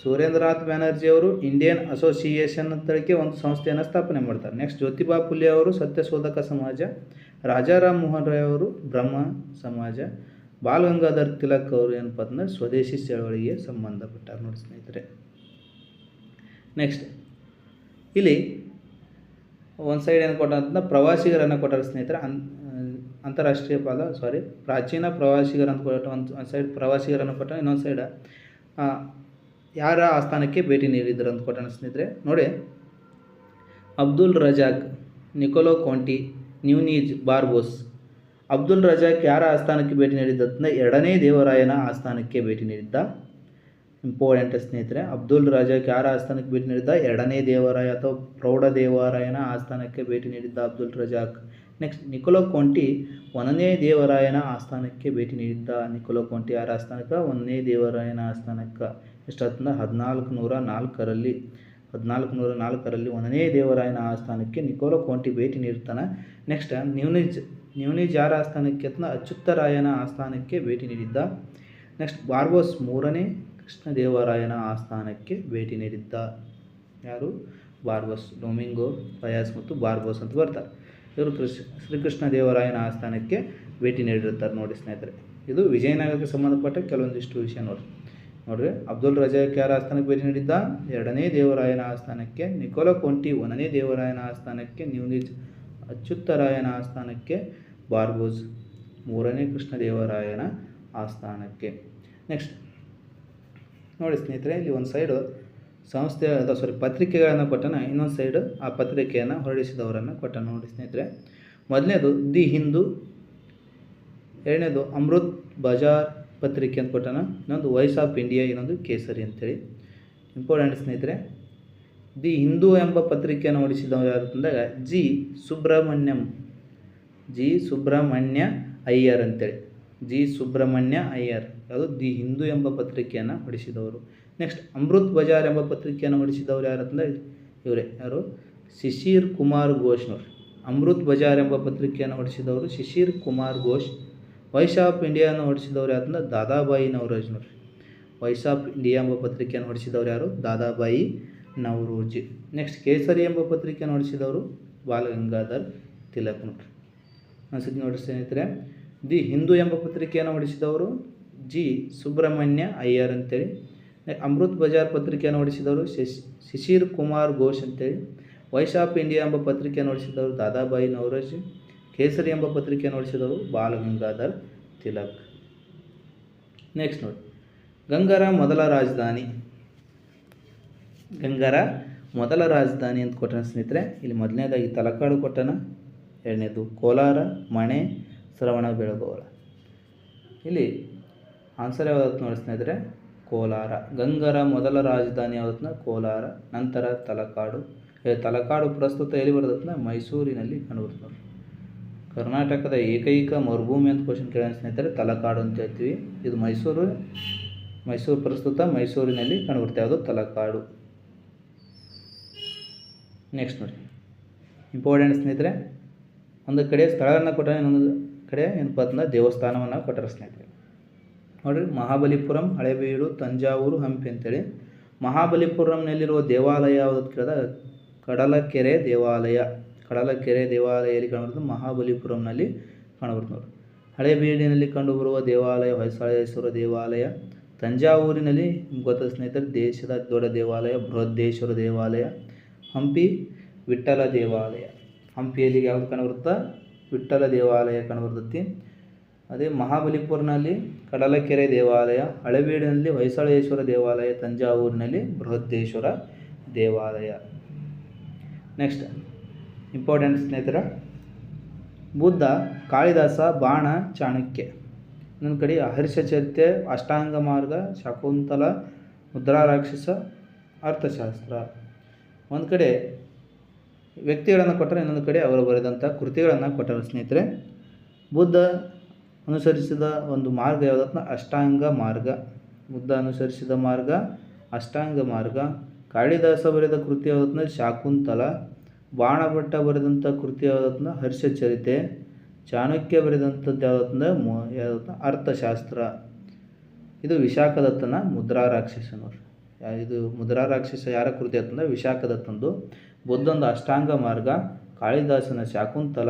ಸುರೇಂದ್ರನಾಥ್ ಬ್ಯಾನರ್ಜಿ ಅವರು ಇಂಡಿಯನ್ ಅಸೋಸಿಯೇಷನ್ ತಳಿಕೆ ಒಂದು ಸಂಸ್ಥೆಯನ್ನು ಸ್ಥಾಪನೆ ಮಾಡ್ತಾರೆ. ನೆಕ್ಸ್ಟ್ ಜ್ಯೋತಿಬಾ ಫುಲೆ ಅವರು ಸತ್ಯಶೋಧಕ ಸಮಾಜ, ರಾಜಾರಾಮ್ ಮೋಹನ್ ರಾಯ್ ಅವರು ಬ್ರಹ್ಮ ಸಮಾಜ ಬಾಲ್ ಗಂಗಾಧರ್ ತಿಲಕ್ ಅವರು ಏನಪ್ಪ ಅಂದ್ರೆ ಸ್ವದೇಶಿ ಚಳವಳಿಗೆ ಸಂಬಂಧಪಟ್ಟಾರೆ. ನೋಡಿ ಸ್ನೇಹಿತರೆ. ನೆಕ್ಸ್ಟ್ ಇಲ್ಲಿ ಒಂದು ಸೈಡ್ ಏನು ಕೊಟ್ಟ ಅಂತಂದ್ರೆ ಪ್ರವಾಸಿಗರನ್ನು ಕೊಟ್ಟಾರ ಸ್ನೇಹಿತರೆ. ಅನ್ ಅಂತಾರಾಷ್ಟ್ರೀಯ ಪದ ಸಾರಿ ಪ್ರಾಚೀನ ಪ್ರವಾಸಿಗರು ಅಂತ ಒಂದು ಒಂದು ಸೈಡ್ ಪ್ರವಾಸಿಗರನ್ನು ಕೊಟ್ಟ, ಇನ್ನೊಂದು ಸೈಡ್ ಯಾರ ಆಸ್ಥಾನಕ್ಕೆ ಭೇಟಿ ನೀಡಿದ್ರು ಅಂತ ಕೊಟ್ಟ ಸ್ನೇಹಿತರೆ. ನೋಡಿ, Abdul Razzaq, Niccolo Conti, Nuniz Barbosa. Abdul Razzaq ಯಾರ ಆಸ್ಥಾನಕ್ಕೆ ಭೇಟಿ ನೀಡಿದ್ದಂದ್ರೆ ಎರಡನೇ ದೇವರಾಯನ ಆಸ್ಥಾನಕ್ಕೆ ಭೇಟಿ ನೀಡಿದ್ದ. ಇಂಪಾರ್ಟೆಂಟ್ ಸ್ನೇಹಿತರೆ, ಅಬ್ದುಲ್ ರಜಾಕ್ ಯಾರ ಆಸ್ಥಾನಕ್ಕೆ ಭೇಟಿ ನೀಡಿದ್ದ? ಎರಡನೇ ದೇವರಾಯ ಅಥವಾ ಪ್ರೌಢ ದೇವರಾಯನ ಆಸ್ಥಾನಕ್ಕೆ ಭೇಟಿ ನೀಡಿದ್ದ Abdul Razak. Next Nicolo Conti ಒಂದನೇ ದೇವರಾಯನ ಆಸ್ಥಾನಕ್ಕೆ ಭೇಟಿ ನೀಡಿದ್ದ ನಿಕೋಲೋ ಕೊಂಟಿ ಯಾರ ಆಸ್ಥಾನಕ್ಕೆ? ಒಂದನೇ ದೇವರಾಯನ ಆಸ್ಥಾನಕ್ಕೆ ಎಷ್ಟಾಗ್ತಂದ್ರೆ ಹದಿನಾಲ್ಕು ನೂರ ನಾಲ್ಕರಲ್ಲಿ ಹದಿನಾಲ್ಕು ನೂರ ನಾಲ್ಕರಲ್ಲಿ ಒಂದನೇ ದೇವರಾಯನ ಆಸ್ಥಾನಕ್ಕೆ ನಿಕೋಲೋ ಕೊಂಟಿ ಭೇಟಿ ನೀಡ್ತಾನೆ. ನೆಕ್ಸ್ಟ್ ನ್ಯೂನಿಜ್ ನ್ಯೂನಿಜ್ ಯಾರ ಆಸ್ಥಾನಕ್ಕೆ ಅಂತ ಅಚ್ಯುತರಾಯನ ಆಸ್ಥಾನಕ್ಕೆ ಭೇಟಿ ನೀಡಿದ್ದ. ನೆಕ್ಸ್ಟ್ ಬಾರ್ಬೋಸ್ ಮೂರನೇ ಕೃಷ್ಣದೇವರಾಯನ ಆಸ್ಥಾನಕ್ಕೆ ಭೇಟಿ ನೀಡಿದ್ದ. ಯಾರು? ಬಾರ್ಬೋಸ್ ಡೊಮಿಂಗೋ ಫಯಾಸ್ ಮತ್ತು ಬಾರ್ಬೋಸ್ ಅಂತ ಬರ್ತಾರೆ. ಇವರು ಕೃಷ್ಣ ಶ್ರೀಕೃಷ್ಣ ದೇವರಾಯನ ಆಸ್ಥಾನಕ್ಕೆ ಭೇಟಿ ನೀಡಿರ್ತಾರೆ ನೋಡಿ ಸ್ನೇಹಿತರೆ. ಇದು ವಿಜಯನಗರಕ್ಕೆ ಸಂಬಂಧಪಟ್ಟ ಕೆಲವೊಂದಿಷ್ಟು ವಿಷಯ ನೋಡಿ. ನೋಡ್ರಿ, ಅಬ್ದುಲ್ ರಜಾಕ್ ಯಾರ ಆಸ್ಥಾನಕ್ಕೆ ಭೇಟಿ ನೀಡಿದ್ದ? ಎರಡನೇ ದೇವರಾಯನ ಆಸ್ಥಾನಕ್ಕೆ, ನಿಕೋಲ ಕೊಂಟಿ ಒಂದನೇ ದೇವರಾಯನ ಆಸ್ಥಾನಕ್ಕೆ, ನ್ಯೂನಿಜ್ ಅಚ್ಯುತ್ತರಾಯನ ಆಸ್ಥಾನಕ್ಕೆ ಬಾರ್ಬೋಸ್ ಮೂರನೇ ಕೃಷ್ಣ ದೇವರಾಯನ ಆಸ್ಥಾನಕ್ಕೆ. ನೆಕ್ಸ್ಟ್. ನೋಡಿ ಸ್ನೇಹಿತರೆ, ಇಲ್ಲಿ ಒಂದು ಸೈಡು ಸಂಸ್ಥೆ ಅಥವಾ ಸಾರಿ ಪತ್ರಿಕೆಗಳನ್ನು ಕೊಟ್ಟನ, ಇನ್ನೊಂದು ಸೈಡು ಆ ಪತ್ರಿಕೆಯನ್ನು ಹೊರಡಿಸಿದವರನ್ನು ಕೊಟ್ಟ ನೋಡಿ ಸ್ನೇಹಿತರೆ. ಮೊದಲನೇದು ದಿ ಹಿಂದೂ, ಎರಡನೇದು ಅಮೃತ್ ಬಜಾರ್ ಪತ್ರಿಕೆ ಅಂತ ಕೊಟ್ಟನ, ಇನ್ನೊಂದು ವಾಯ್ಸ್ ಆಫ್ ಇಂಡಿಯಾ, ಇನ್ನೊಂದು ಕೇಸರಿ ಅಂತೇಳಿ. ಇಂಪಾರ್ಟೆಂಟ್ ಸ್ನೇಹಿತರೆ, ದಿ ಹಿಂದೂ ಎಂಬ ಪತ್ರಿಕೆಯನ್ನು ಹೊರಡಿಸಿದವರು ಯಾರು ಅಂದಾಗ ಜಿ ಸುಬ್ರಹ್ಮಣ್ಯಂ, ಜಿ ಸುಬ್ರಹ್ಮಣ್ಯ ಅಯ್ಯರ್ ಅಂತೇಳಿ. ಜಿ ಸುಬ್ರಹ್ಮಣ್ಯ ಅಯ್ಯರ್, ಅದು ದಿ ಹಿಂದೂ ಎಂಬ ಪತ್ರಿಕೆಯನ್ನು ಹೊರಡಿಸಿದವರು. ನೆಕ್ಸ್ಟ್ ಅಮೃತ್ ಬಜಾರ್ ಎಂಬ ಪತ್ರಿಕೆಯನ್ನು ಹೊರಡಿಸಿದವರು ಯಾರು ಅಂತಂದರೆ ಇವರೇ, ಯಾರು? ಶಿಶಿರ್ ಕುಮಾರ್ ಘೋಷ್ನವ್ರು ಅಮೃತ್ ಬಜಾರ್ ಎಂಬ ಪತ್ರಿಕೆಯನ್ನು ಹೊರಡಿಸಿದವರು ಶಿಶಿರ್ ಕುಮಾರ್ ಘೋಷ್. ವಾಯ್ಸ್ ಆಫ್ ಇಂಡಿಯಾನ ಹೊರಡಿಸಿದವರು ಯಾರಂದ್ರೆ ದಾದಾಬಾಯಿ ನವರೋಜ್ನವ್ರು ವಾಯ್ಸ್ ಆಫ್ ಇಂಡಿಯಾ ಎಂಬ ಪತ್ರಿಕೆಯನ್ನು ಹೊರಡಿಸಿದವರು ಯಾರು? ದಾದಾಬಾಯಿ ನವರೋಜಿ. ನೆಕ್ಸ್ಟ್ ಕೇಸರಿ ಎಂಬ ಪತ್ರಿಕೆಯನ್ನು ಹೊರಡಿಸಿದವರು ಬಾಲಗಂಗಾಧರ್ ತಿಲಕ್ನವ್ರು ಒಂದ್ಸತಿ ನೋಡಿ ಸ್ನೇಹಿತರೆ, ದಿ ಹಿಂದೂ ಎಂಬ ಪತ್ರಿಕೆಯನ್ನು ಹೊರಡಿಸಿದವರು ಜಿ. ಸುಬ್ರಹ್ಮಣ್ಯ ಅಯ್ಯರ್ ಅಂತೇಳಿ. ಅಮೃತ್ ಬಜಾರ್ ಪತ್ರಿಕೆಯನ್ನು ಹೊಡಿಸಿದವರು ಶಶಿ ಶಿಶಿರ್ ಕುಮಾರ್ ಘೋಷ್ ಅಂತೇಳಿ. ವಾಯ್ಸ್ ಆಫ್ ಇಂಡಿಯಾ ಎಂಬ ಪತ್ರಿಕೆಯನ್ನು ಹೊಡಿಸಿದವರು ದಾದಾಬಾಯಿ ನವರೋಜಿ, ಕೇಸರಿ ಎಂಬ ಪತ್ರಿಕೆಯನ್ನು ಹೊಡಿಸಿದವರು ಬಾಲಗಂಗಾಧರ್ ತಿಲಕ್. ನೆಕ್ಸ್ಟ್ ನೋಡಿ. ಗಂಗರ ಮೊದಲ ರಾಜಧಾನಿ. ಗಂಗರ ಮೊದಲ ರಾಜಧಾನಿ ಅಂತ ಕೊಟ್ಟನ ಸ್ನೇಹಿತರೆ, ಇಲ್ಲಿ ಮೊದಲನೇದಾಗಿ ತಲಕಾಡು ಕೊಟ್ಟನ, ಎರಡನೇದು ಕೋಲಾರ, ಮಣೆ, ಶ್ರವಣ, ಬೆಳಗೋಳ. ಇಲ್ಲಿ ಆನ್ಸರ್ ಯಾವ್ದು ನೋಡಿ ಸ್ನೇಹಿತರೆ. ಕೋಲಾರ. ಗಂಗರ ಮೊದಲ ರಾಜಧಾನಿ ಯಾವುದನ್ನ ಕೋಲಾರ. ನಂತರ ತಲಕಾಡು. ತಲಕಾಡು ಪ್ರಸ್ತುತ ಎಲ್ಲಿ ಬರ್ತದತ್ನ ಮೈಸೂರಿನಲ್ಲಿ ಕಂಡುಬರ್ತದೆ. ಕರ್ನಾಟಕದ ಏಕೈಕ ಮರುಭೂಮಿ ಅಂತ ಕ್ವಶನ್ ಕೇಳೋಣ ಸ್ನೇಹಿತರೆ, ತಲಕಾಡು ಅಂತ ಹೇಳ್ತೀವಿ. ಇದು ಮೈಸೂರು ಮೈಸೂರು ಪ್ರಸ್ತುತ ಮೈಸೂರಿನಲ್ಲಿ ಕಂಡುಬರುತ್ತೆ ಯಾವುದು? ತಲಕಾಡು. ನೆಕ್ಸ್ಟ್ ನೋಡಿ. ಇಂಪಾರ್ಟೆಂಟ್ ಸ್ನೇಹಿತರೆ, ಒಂದು ಕಡೆ ಸ್ಥಳವನ್ನು ಕೊಟ್ಟರೆ ಇನ್ನೊಂದು ಕಡೆ ಏನಪ್ಪ ಅಂತಂದ್ರೆ ದೇವಸ್ಥಾನವನ್ನು ಕೊಟ್ಟರೆ ಸ್ನೇಹಿತರೆ. ನೋಡಿರಿ, ಮಹಾಬಲಿಪುರಂ, ಹಳೆಬೀಡು, ತಂಜಾವೂರು, ಹಂಪಿ ಅಂತೇಳಿ. ಮಹಾಬಲಿಪುರಂನಲ್ಲಿರುವ ದೇವಾಲಯ ಯಾವುದು ಕೇಳಿದಾಗ, ಕಡಲಕೆರೆ ದೇವಾಲಯ. ಕಡಲಕೆರೆ ದೇವಾಲಯದಲ್ಲಿ ಕಂಡುಬರ್ತದೆ ಮಹಾಬಲಿಪುರಂನಲ್ಲಿ ಕಂಡುಬರ್ತದೆ ನೋಡಿ ಹಳೆಬೀಡಿನಲ್ಲಿ ಕಂಡುಬರುವ ದೇವಾಲಯ, ಹೊಯ್ಸಳೇಶ್ವರ ದೇವಾಲಯ. ತಂಜಾವೂರಿನಲ್ಲಿ ಗೊತ್ತ ಸ್ನೇಹಿತರು ಸ್ನೇಹಿತರೆ ದೇಶದ ದೊಡ್ಡ ದೇವಾಲಯ, ಬೃಹದ್ದೇಶ್ವರ ದೇವಾಲಯ. ಹಂಪಿ ವಿಠಲ ದೇವಾಲಯ. ಹಂಪಿಯಲ್ಲಿ ಯಾವುದು ಕಂಡುಬರುತ್ತಾ ವಿಠಲ ದೇವಾಲಯ ಕಂಡುಬರ್ತೈತಿ ಅದೇ ಮಹಾಬಲಿಪುರನಲ್ಲಿ ಕಡಲಕೆರೆ ದೇವಾಲಯ ಹಳೆಬೀಡಿನಲ್ಲಿ ಹೊಯ್ಸಳೇಶ್ವರ ದೇವಾಲಯ, ತಂಜಾವೂರಿನಲ್ಲಿ ಬೃಹದೇಶ್ವರ ದೇವಾಲಯ. ನೆಕ್ಸ್ಟ್ ಇಂಪಾರ್ಟೆಂಟ್ ಸ್ನೇಹಿತರ, ಬುದ್ಧ, ಕಾಳಿದಾಸ, ಬಾಣ, ಚಾಣಕ್ಯ. ಇನ್ನೊಂದು ಕಡೆ ಹರ್ಷ ಚರಿತ್ರೆ ಅಷ್ಟಾಂಗ ಮಾರ್ಗ, ಶಕುಂತಲ, ಮುದ್ರಾರಾಕ್ಷಸ, ಅರ್ಥಶಾಸ್ತ್ರ. ಒಂದು ಕಡೆ ವ್ಯಕ್ತಿಗಳನ್ನು ಕೊಟ್ಟರೆ ಇನ್ನೊಂದು ಕಡೆ ಅವರು ಬರೆದಂಥ ಕೃತಿಗಳನ್ನು ಕೊಟ್ಟರು ಸ್ನೇಹಿತರೆ. ಬುದ್ಧ ಅನುಸರಿಸಿದ ಒಂದು ಮಾರ್ಗ ಯಾವುದಪ್ಪ ಅಷ್ಟಾಂಗ ಮಾರ್ಗ. ಬುದ್ಧ ಅನುಸರಿಸಿದ ಮಾರ್ಗ, ಅಷ್ಟಾಂಗ ಮಾರ್ಗ. ಕಾಳಿದಾಸ ಬರೆದ ಕೃತಿ ಯಾವುದಪ್ಪ ಶಾಕುಂತಲ. ಬಾಣಭಟ್ಟ ಬರೆದಂಥ ಕೃತಿ ಯಾವುದನ್ನ ಹರ್ಷಚರಿತೆ. ಚಾಣಕ್ಯ ಬರೆದಂಥದ್ದು ಯಾವುದಪ್ಪ ಯಾವುದಪ್ಪ ಅರ್ಥಶಾಸ್ತ್ರ. ಇದು ವಿಶಾಖದತ್ತನ ಮುದ್ರಾ ರಾಕ್ಷಸನವರು ಇದು ಮುದ್ರಾ ರಾಕ್ಷಸ ಯಾರ ಕೃತಿ ಅಂತಂದ್ರೆ ವಿಶಾಖದತ್ತಂದು. ಬುದ್ಧಂದು ಅಷ್ಟಾಂಗ ಮಾರ್ಗ, ಕಾಳಿದಾಸನ ಶಾಕುಂತಲ,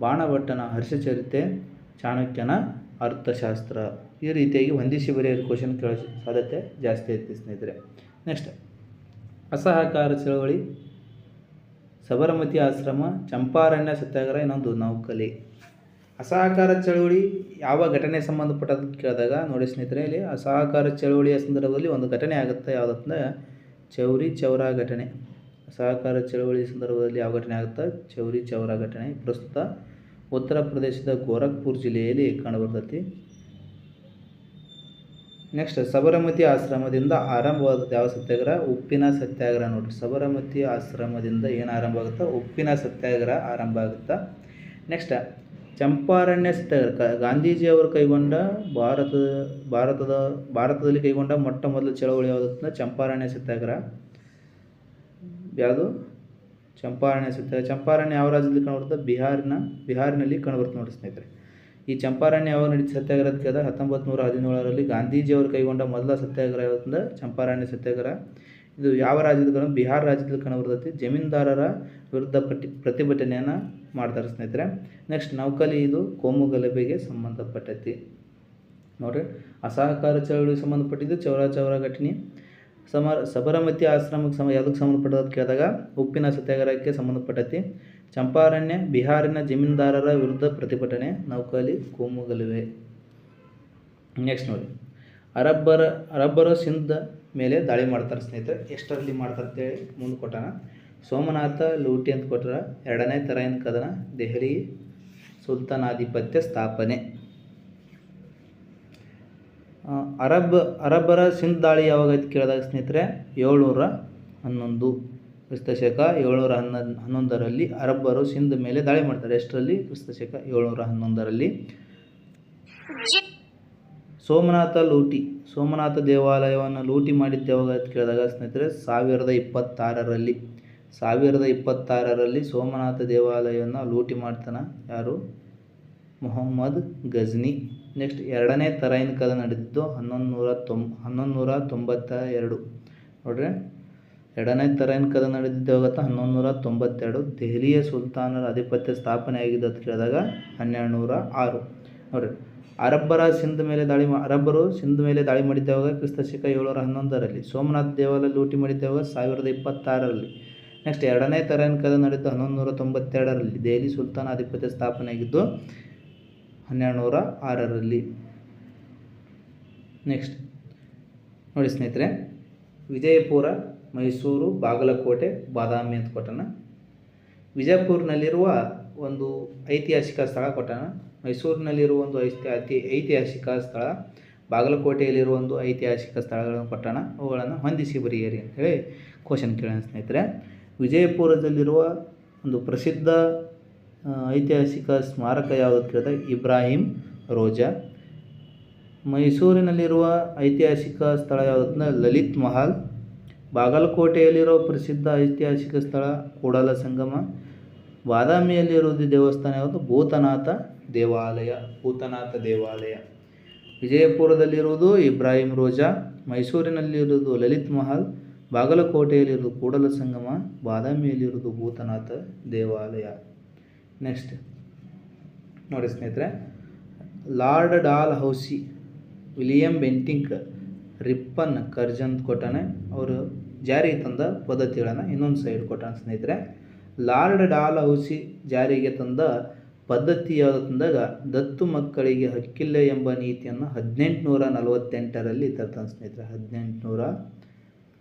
ಬಾಣಭಟ್ಟನ ಹರ್ಷಚರಿತೆ ಚಾಣಕ್ಯನ ಅರ್ಥಶಾಸ್ತ್ರ. ಈ ರೀತಿಯಾಗಿ ಹೊಂದಿಸಿ ಬರೆಯೋದು ಕ್ವಶನ್ ಕೇಳೋ ಸಾಧ್ಯತೆ ಜಾಸ್ತಿ ಐತಿ ಸ್ನೇಹಿತರೆ. ನೆಕ್ಸ್ಟ್ ಅಸಹಕಾರ ಚಳವಳಿ. ಸಬರಮತಿ ಆಶ್ರಮ, ಚಂಪಾರಣ್ಯ, ಸತ್ಯಾಗ್ರಹ, ಇನ್ನೊಂದು ನೌಕಲಿ. ಅಸಹಕಾರ ಚಳವಳಿ, ಯಾವ ಘಟನೆ ಸಂಬಂಧಪಟ್ಟದ್ದು ಕೇಳಿದಾಗ ನೋಡಿ ಸ್ನೇಹಿತರೆ, ಇಲ್ಲಿ ಅಸಹಕಾರ ಚಳವಳಿಯ ಸಂದರ್ಭದಲ್ಲಿ ಒಂದು ಘಟನೆ ಆಗುತ್ತೆ. ಯಾವುದಂದ್ರೆ ಚೌರಿ ಚೌರ ಘಟನೆ. ಅಸಹಕಾರ ಚಳವಳಿ ಸಂದರ್ಭದಲ್ಲಿ ಯಾವ ಘಟನೆ ಆಗುತ್ತೆ? ಚೌರಿ ಚೌರ ಘಟನೆ. ಪ್ರಸ್ತುತ ಉತ್ತರ ಪ್ರದೇಶದ ಗೋರಖ್ಪುರ್ ಜಿಲ್ಲೆಯಲ್ಲಿ ಕಂಡುಬರ್ತೈತಿ ನೆಕ್ಸ್ಟ್ ಸಬರಮತಿ ಆಶ್ರಮದಿಂದ ಆರಂಭವಾದ ಯಾವ ಸತ್ಯಾಗ್ರಹ? ಉಪ್ಪಿನ ಸತ್ಯಾಗ್ರಹ ನೋಡಿರಿ. ಸಬರಮತಿ ಆಶ್ರಮದಿಂದ ಏನು ಆರಂಭ ಆಗುತ್ತಾ? ಉಪ್ಪಿನ ಸತ್ಯಾಗ್ರಹ ಆರಂಭ ಆಗುತ್ತಾ? ನೆಕ್ಸ್ಟ್ ಚಂಪಾರಣ್ಯ ಸತ್ಯಾಗ್ರಹ. ಗಾಂಧೀಜಿಯವರು ಕೈಗೊಂಡ ಭಾರತ ಭಾರತದ, ಭಾರತದಲ್ಲಿ ಕೈಗೊಂಡ ಮೊಟ್ಟ ಮೊದಲ ಚಳವಳಿ ಯಾವುದಂದ್ರೆ ಚಂಪಾರಣ್ಯ ಸತ್ಯಾಗ್ರಹ. ಯಾವುದು? ಚಂಪಾರಣ್ಯ ಸತ್ಯಾಗ್ರಹ ಚಂಪಾರಣ್ಯ ಯಾವ ರಾಜ್ಯದಲ್ಲಿ ಕಂಡುಬರುತ್ತೆ ಬಿಹಾರಿನ, ಬಿಹಾರಿನಲ್ಲಿ ಕಂಡುಬರುತ್ತೆ ನೋಡಿ ಸ್ನೇಹಿತರೆ. ಈ ಚಂಪಾರಣ್ಯ ಯಾವಾಗ ನಡೀತು ಸತ್ಯಾಗ್ರಹಕ್ಕೆ ಅದ ಹತ್ತೊಂಬತ್ತು ನೂರ ಹದಿನೇಳರಲ್ಲಿ ಗಾಂಧೀಜಿಯವರು ಕೈಗೊಂಡ ಮೊದಲ ಸತ್ಯಾಗ್ರಹ ಯಾವ್ದಂದ್ರೆ ಚಂಪಾರಣ್ಯ ಸತ್ಯಾಗ್ರಹ. ಇದು ಯಾವ ರಾಜ್ಯದಲ್ಲಿ ಕಂಡು ಬಿಹಾರ ರಾಜ್ಯದಲ್ಲಿ ಕಂಡುಬರ್ತೈತಿ ಜಮೀನ್ದಾರರ ವಿರುದ್ಧ ಪ್ರತಿ, ಪ್ರತಿಭಟನೆಯನ್ನು ಮಾಡ್ತಾರೆ ಸ್ನೇಹಿತರೆ. ನೆಕ್ಸ್ಟ್ ನೌಕಲಿ ಇದು ಕೋಮು ಗಲಭೆಗೆ ಸಂಬಂಧಪಟ್ಟೈತಿ ನೋಡ್ರಿ, ಅಸಹಕಾರ ಚಳವಳಿಗೆ ಸಂಬಂಧಪಟ್ಟಿದ್ದು ಚೌರಾ ಚೌರ ಘಟನೆ. ಸಮ ಸಬರಮತಿ ಆಶ್ರಮಕ್ಕೆ ಸಮ, ಯಾವುದಕ್ಕೆ ಸಂಬಂಧಪಟ್ಟದ ಕೇಳಿದಾಗ, ಉಪ್ಪಿನ ಸತ್ಯಾಗ್ರಹಕ್ಕೆ ಸಂಬಂಧಪಟ್ಟತಿ. ಚಂಪಾರಣ್ಯ, ಬಿಹಾರಿನ ಜಮೀನ್ದಾರರ ವಿರುದ್ಧ ಪ್ರತಿಭಟನೆ. ನೌಕಲಿ ಕೋಮುಗಲಿವೆ. ನೆಕ್ಸ್ಟ್ ನೋಡಿ. ಅರಬ್ಬರ ಅರಬ್ಬರ ಸಿಂಧ ಮೇಲೆ ದಾಳಿ ಮಾಡ್ತಾರೆ ಸ್ನೇಹಿತರೆ. ಎಷ್ಟರಲ್ಲಿ ಮಾಡ್ತಾರೆ ಮುಂದೆ ಕೊಟ್ಟಾನ. ಸೋಮನಾಥ ಲೂಟಿ ಅಂತ ಕೊಟ್ಟರ ಎರಡನೇ ತರಾಯಿನ ಕದನ ದೆಹಲಿ ಸುಲ್ತಾನಾಧಿಪತ್ಯ ಸ್ಥಾಪನೆ. ಅರಬ್, ಅರಬ್ಬರ ಸಿಂಧ್ ದಾಳಿ ಯಾವಾಗ ಆಯ್ತು ಕೇಳಿದಾಗ ಸ್ನೇಹಿತರೆ? ಏಳ್ನೂರ ಹನ್ನೊಂದು. ಕ್ರಿಸ್ತಶಕ ಏಳ್ನೂರ ಹನ್ನೊಂದು ಹನ್ನೊಂದರಲ್ಲಿ ಅರಬ್ಬರು ಸಿಂಧ್ ಮೇಲೆ ದಾಳಿ ಮಾಡ್ತಾರೆ. ಎಷ್ಟರಲ್ಲಿ? ಕ್ರಿಸ್ತಶಕ ಏಳ್ನೂರ ಹನ್ನೊಂದರಲ್ಲಿ. ಸೋಮನಾಥ ಲೂಟಿ, ಸೋಮನಾಥ ದೇವಾಲಯವನ್ನು ಲೂಟಿ ಮಾಡಿದ್ದು ಯಾವಾಗ ಕೇಳಿದಾಗ ಸ್ನೇಹಿತರೆ? ಸಾವಿರದ ಇಪ್ಪತ್ತಾರರಲ್ಲಿ. ಸಾವಿರದ ಇಪ್ಪತ್ತಾರರಲ್ಲಿ ಸೋಮನಾಥ ದೇವಾಲಯವನ್ನು ಲೂಟಿ ಮಾಡ್ತಾನೆ ಯಾರು? ಮೊಹಮ್ಮದ್ ಗಜ್ನಿ. ನೆಕ್ಸ್ಟ್ ಎರಡನೇ ತರಾಯಿನ ಕಾಲ ನಡೆದಿದ್ದು ಹನ್ನೊಂದು ನೂರ ತೊಂಬ ಹನ್ನೊಂದು ನೂರ ತೊಂಬತ್ತ ಎರಡು ನೋಡ್ರಿ, ಎರಡನೇ ತರಾಯಿನ ಕದ ನಡೆದಿದ್ದು ಯಾವತ್ತ ಹನ್ನೊಂದು ನೂರ ತೊಂಬತ್ತೆರಡು. ದೆಹಲಿಯ ಸುಲ್ತಾನರ ಆಧಿಪತ್ಯ ಸ್ಥಾಪನೆ ಆಗಿದ್ದು ಅಂತ ಕೇಳಿದಾಗ ಹನ್ನೆರಡು ನೂರ ಆರು. ನೋಡ್ರಿ, ಅರಬ್ಬರ ಸಿಂಧ್ ಮೇಲೆ ದಾಳಿ ಅರಬ್ಬರು ಸಿಂಧ್ ಮೇಲೆ ದಾಳಿ ಮಾಡಿದ್ದಾವಾಗ ಶಿಖ ಏಳ್ನೂರ ಹನ್ನೊಂದರಲ್ಲಿ. ಸೋಮನಾಥ ದೇವಾಲಯ ಲೂಟಿ ಮಾಡಿದ್ದಾವಾಗ ಸಾವಿರದ ಇಪ್ಪತ್ತಾರರಲ್ಲಿ. ನೆಕ್ಸ್ಟ್ ಎರಡನೇ ತರಾಯಿನ ಕಾಲ ನಡೆದು ಹನ್ನೊಂದು ನೂರ ತೊಂಬತ್ತೆರಡರಲ್ಲಿ. ದೆಹಲಿ ಸುಲ್ತಾನ ಆಧಿಪತ್ಯ ಸ್ಥಾಪನೆ ಆಗಿದ್ದು ಹನ್ನೆರಡು ನೂರ ಆರರಲ್ಲಿ. ನೆಕ್ಸ್ಟ್ ನೋಡಿ ಸ್ನೇಹಿತರೆ, ವಿಜಯಪುರ, ಮೈಸೂರು, ಬಾಗಲಕೋಟೆ, ಬಾದಾಮಿ ಅಂತ ಕೊಟ್ಟಣ. ವಿಜಯಪುರನಲ್ಲಿರುವ ಒಂದು ಐತಿಹಾಸಿಕ ಸ್ಥಳ ಕೊಟ್ಟಣ. ಮೈಸೂರಿನಲ್ಲಿರುವ ಒಂದು ಐತಿ ಐತಿಹಾಸಿಕ ಸ್ಥಳ, ಬಾಗಲಕೋಟೆಯಲ್ಲಿರುವ ಒಂದು ಐತಿಹಾಸಿಕ ಸ್ಥಳಗಳನ್ನು ಕೊಟ್ಟಣ. ಅವುಗಳನ್ನು ಹೊಂದಿಸಿ ಬರೆಯಿರಿ ಅಂತೇಳಿ ಕ್ವಶನ್ ಕೇಳೋಣ ಸ್ನೇಹಿತರೆ. ವಿಜಯಪುರದಲ್ಲಿರುವ ಒಂದು ಪ್ರಸಿದ್ಧ ಐತಿಹಾಸಿಕ ಸ್ಮಾರಕ ಯಾವುದು ಅಂತ ಕೇಳಿದಾಗ ಇಬ್ರಾಹಿಂ ರೋಜಾ. ಮೈಸೂರಿನಲ್ಲಿರುವ ಐತಿಹಾಸಿಕ ಸ್ಥಳ ಯಾವುದು ಅಂದರೆ ಲಲಿತ್ ಮಹಲ್. ಬಾಗಲಕೋಟೆಯಲ್ಲಿರೋ ಪ್ರಸಿದ್ಧ ಐತಿಹಾಸಿಕ ಸ್ಥಳ ಕೂಡಲ ಸಂಗಮ. ಬಾದಾಮಿಯಲ್ಲಿರುವುದು ದೇವಸ್ಥಾನ ಯಾವುದು? ಭೂತನಾಥ ದೇವಾಲಯ ಭೂತನಾಥ ದೇವಾಲಯ. ವಿಜಯಪುರದಲ್ಲಿರುವುದು ಇಬ್ರಾಹಿಂ ರೋಜಾ. ಮೈಸೂರಿನಲ್ಲಿರುವುದು ಲಲಿತ್ ಮಹಲ್. ಬಾಗಲಕೋಟೆಯಲ್ಲಿರುವುದು ಕೂಡಲ ಸಂಗಮ. ಬಾದಾಮಿಯಲ್ಲಿರುವುದು ಭೂತನಾಥ ದೇವಾಲಯ. ನೆಕ್ಸ್ಟ್ ನೋಡಿ ಸ್ನೇಹಿತರೆ, Lord Dalhousie, William Bentinck, Ripon Curzon ಕೊಟ್ಟಾನೆ. ಅವರು ಜಾರಿಗೆ ತಂದ ಪದ್ಧತಿಗಳನ್ನು ಇನ್ನೊಂದು ಸೈಡ್ ಕೊಟ್ಟಾನೆ ಸ್ನೇಹಿತರೆ. ಲಾರ್ಡ್ ಡಾಲ್ ಹೌಸಿ ಜಾರಿಗೆ ತಂದ ಪದ್ಧತಿ ತಂದಾಗ ದತ್ತು ಮಕ್ಕಳಿಗೆ ಹಕ್ಕಿಲ್ಲ ಎಂಬ ನೀತಿಯನ್ನು ಹದಿನೆಂಟುನೂರ ನಲವತ್ತೆಂಟರಲ್ಲಿ ತರ್ತಾನೆ ಸ್ನೇಹಿತರೆ. ಹದಿನೆಂಟುನೂರ